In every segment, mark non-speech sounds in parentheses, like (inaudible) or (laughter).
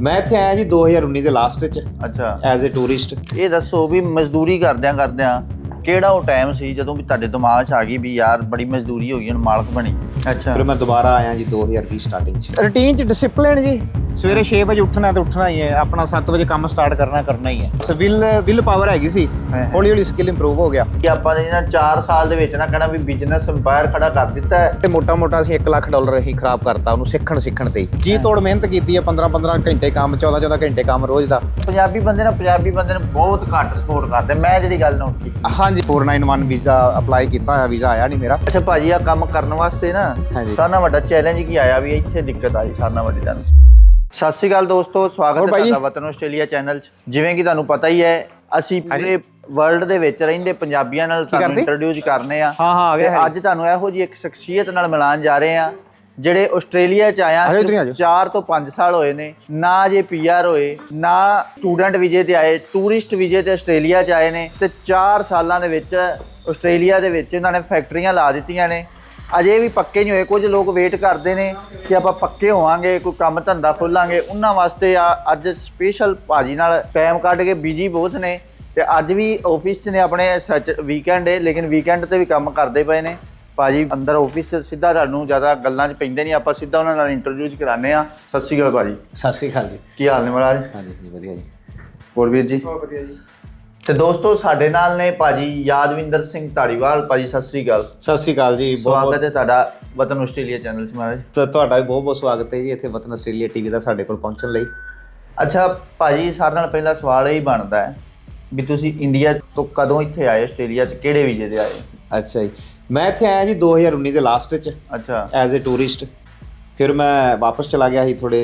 ਮੈਂ ਇੱਥੇ ਆਇਆ ਜੀ 2019 ਦੇ ਲਾਸਟ ਚ ਅੱਛਾ। ਐਜ਼ ਅ ਟੂਰਿਸਟ ਇਹ ਦੱਸੋ ਵੀ ਮਜ਼ਦੂਰੀ ਕਰਦਿਆਂ ਕਰਦਿਆਂ ਕਿਹੜਾ ਉਹ ਟਾਈਮ ਸੀ ਜਦੋਂ ਵੀ ਤੁਹਾਡੇ ਦਿਮਾਗ 'ਚ ਆ ਗਈ ਵੀ ਯਾਰ ਬੜੀ ਮਜ਼ਦੂਰੀ ਹੋ ਗਈ ਹੁਣ ਮਾਲਕ ਬਣੀ। ਅੱਛਾ। ਫਿਰ ਮੈਂ ਦੁਬਾਰਾ ਆਇਆ ਜੀ 2020 ਸਟਾਰਟਿੰਗ ਚ। ਰੂਟੀਨ ਚ ਡਿਸਪਲਿਨ ਜੀ। ਸਵੇਰੇ 6 ਵਜੇ ਉੱਠਣਾ ਤੇ ਉੱਠਣਾ ਹੀ ਹੈ ਆਪਣਾ 7 ਵਜੇ ਕੰਮ ਸਟਾਰਟ ਕਰਨਾ ਕਰਨਾ ਹੀ ਹੈ। ਵਿਲ ਵਿਲ ਪਾਵਰ ਹੈਗੀ ਸੀ। ਹੌਲੀ ਹੌਲੀ ਸਕਿੱਲ ਇੰਪਰੂਵ ਹੋ ਗਿਆ। ਕਿ ਆਪਾਂ ਨੇ ਇਹਨਾਂ 4 ਸਾਲ ਦੇ ਵਿੱਚ ਨਾ ਕਹਿਣਾ ਵੀ ਬਿਜ਼ਨਸ ਇੰਪਾਇਰ ਖੜਾ ਕਰ ਦਿੱਤਾ ਹੈ। ਤੇ ਮੋਟਾ ਮੋਟਾ ਅਸੀਂ 1 ਲੱਖ ਡਾਲਰ ਹੀ ਖਰਾਬ ਕਰਤਾ ਉਹਨੂੰ ਸਿੱਖਣ ਸਿੱਖਣ ਤੇ। ਜੀ ਤੋੜ ਮਿਹਨਤ ਕੀਤੀ ਹੈ 15 15 ਘੰਟੇ ਕੰਮ 14 14 ਘੰਟੇ ਕੰਮ ਰੋਜ਼ ਦਾ। ਪੰਜਾਬੀ ਬੰਦੇ ਨਾ ਪੰਜਾਬੀ ਬੰਦੇ ਨੂੰ ਬਹੁਤ ਘੱਟ ਸਪੋਰਟ ਕਰਦੇ। ਮੈਂ ਜਿਹੜੀ ਗੱਲ ਨੋਟ ਕੀਤੀ। ਹਾਂਜੀ 491 ਵੀਜ਼ਾ ਅਪਲਾਈ ਕੀਤਾ ਹੋਇਆ ਵੀਜ਼ਾ ਆਇਆ ਨਹੀਂ ਮੇਰਾ ਅੱਛਾ ਭਾਜੀ ਆ ਕੰਮ ਕਰਨ ਵਾਸਤੇ ਨਾ ਹਾਂਜੀ। ਨਾਲ ਵੱਡਾ ਚੈਲੰਜ ਕੀ ਆਇਆ ਵੀ ਇੱਥੇ ਦਿੱਕਤ ਆਈ ਨਾਲ ਵੱਡੀ ਤੁਹਾਨੂੰ ਸਤਿ ਸ਼੍ਰੀ ਅਕਾਲ ਦੋਸਤੋ ਸਵਾਗਤ ਹੋਰ ਹੈ ਭਾਈ ਜੀ। ਤੁਹਾਡਾ ਵਤਨ ਆਸਟ੍ਰੇਲੀਆ ਚੈਨਲ 'ਚ ਜਿਵੇਂ ਕਿ ਤੁਹਾਨੂੰ ਪਤਾ ਹੀ ਹੈ ਅਸੀਂ ਪੂਰੇ ਵਰਲਡ ਦੇ ਵਿੱਚ ਰਹਿੰਦੇ ਪੰਜਾਬੀਆਂ ਨਾਲ ਤੁਹਾਨੂੰ ਕਰਦੇ? ਇੰਟਰੋਡਿਊਸ ਕਰਨੇ ਆ ਹਾਂ, ਹਾਂ, ਆ ਗਿਆ ਤੇ ਹੈ। ਅੱਜ ਤੁਹਾਨੂੰ ਇਹੋ ਜੀ ਇੱਕ ਸ਼ਖਸੀਅਤ ਨਾਲ ਮਿਲਾਨ ਜਾ ਰਹੇ ਆ ਜਿਹੜੇ ਆਸਟ੍ਰੇਲੀਆ 'ਚ ਆਇਆ ਆਜੋ ਇੱਧਰ ਹੀ ਆਜੋ। 4 ਤੋਂ 5 ਸਾਲ ਹੋਏ ਨੇ ਨਾ ਜੇ ਪੀਆਰ ਹੋਏ ਨਾ ਸਟੂਡੈਂਟ ਵੀਜ਼ੇ ਤੇ ਆਏ ਟੂਰਿਸਟ ਵੀਜ਼ੇ ਤੇ ਆਸਟ੍ਰੇਲੀਆ 'ਚ ਆਏ ਨੇ ਤੇ 4 ਸਾਲਾਂ ਦੇ ਵਿੱਚ ਆਸਟ੍ਰੇਲੀਆ ਦੇ ਵਿੱਚ ਇਹਨਾਂ ਨੇ ਫੈਕਟਰੀਆਂ ਲਾ ਦਿੱਤੀਆਂ ਨੇ। ਅਜੇ ਵੀ ਪੱਕੇ ਨਹੀਂ ਹੋਏ ਕੁਝ ਲੋਕ ਵੇਟ ਕਰਦੇ ਨੇ ਕਿ ਆਪਾਂ ਪੱਕੇ ਹੋਵਾਂਗੇ ਕੋਈ ਕੰਮ ਧੰਦਾ ਖੋਲਾਂਗੇ। ਉਹਨਾਂ ਵਾਸਤੇ ਆ ਅੱਜ ਸਪੈਸ਼ਲ ਭਾਜੀ ਨਾਲ ਟਾਈਮ ਕੱਢ ਕੇ ਬਿਜ਼ੀ ਬਹੁਤ ਨੇ ਤੇ ਅੱਜ ਵੀ ਆਫਿਸ 'ਚ ਨੇ ਆਪਣੇ ਸੱਚ ਵੀਕਐਂਡ ਹੈ ਲੇਕਿਨ ਵੀਕਐਂਡ ਤੇ ਵੀ ਕੰਮ ਕਰਦੇ ਪਏ ਨੇ। ਭਾਜੀ ਅੰਦਰ ਆਫਿਸ 'ਚ ਸਿੱਧਾ ਤੁਹਾਨੂੰ ਜ਼ਿਆਦਾ ਗੱਲਾਂ 'ਚ ਪੈਂਦੇ ਨਹੀਂ ਆਪਾਂ ਸਿੱਧਾ ਉਹਨਾਂ ਨਾਲ ਇੰਟਰਵਿਊ 'ਚ ਕਰਾਉਂਦੇ ਆ ਸਤਿ ਸ਼੍ਰੀ ਅਕਾਲ ਭਾਜੀ। ਸਤਿ ਸ੍ਰੀ ਅਕਾਲ ਜੀ। ਕੀ ਹਾਲ ਨੇ ਮਹਾਰਾਜ? ਹਾਂਜੀ ਜੀ ਵਧੀਆ ਜੀ। ਹੋਰ ਵੀਰ ਜੀ? ਵਧੀਆ ਜੀ। ਤੇ ਦੋਸਤੋ ਸਾਡੇ ਨਾਲ ਨੇ ਭਾਜੀ ਯਾਦਵਿੰਦਰ ਸਿੰਘ ਧਾਰੀਵਾਲ। ਭਾਜੀ ਸਤਿ ਸ਼੍ਰੀ ਅਕਾਲ। ਸਤਿ ਸ੍ਰੀ ਅਕਾਲ ਜੀ ਬਹੁਤ ਸਵਾਗਤ ਹੈ ਤੁਹਾਡਾ ਵਤਨ ਆਸਟ੍ਰੇਲੀਆ ਚੈਨਲ 'ਚ ਮਹਾਰਾਜ। ਤਾਂ ਤੁਹਾਡਾ ਵੀ ਬਹੁਤ ਬਹੁਤ ਸਵਾਗਤ ਹੈ ਜੀ ਇੱਥੇ ਵਤਨ ਆਸਟ੍ਰੇਲੀਆ ਟੀਵੀ ਦਾ ਸਾਡੇ ਕੋਲ ਪਹੁੰਚਣ ਲਈ। ਅੱਛਾ ਭਾਜੀ ਸਾਰੇ ਨਾਲ ਪਹਿਲਾ ਸਵਾਲ ਇਹ ਹੀ ਬਣਦਾ ਹੈ ਵੀ ਤੁਸੀਂ ਇੰਡੀਆ ਤੋਂ ਕਦੋਂ ਇੱਥੇ ਆਏ ਆਸਟ੍ਰੇਲੀਆ 'ਚ ਕਿਹੜੇ ਵੀਜ਼ੇ ਤੇ ਆਏ? ਅੱਛਾ ਜੀ। ਮੈਂ ਇੱਥੇ ਆਇਆ ਜੀ 2019 ਦੇ ਲਾਸਟ ਚ ਅੱਛਾ। ਐਜ਼ ਅ ਟੂਰਿਸਟ ਫਿਰ ਮੈਂ ਵਾਪਸ ਚਲਾ ਗਿਆ ਸੀ ਥੋੜੇ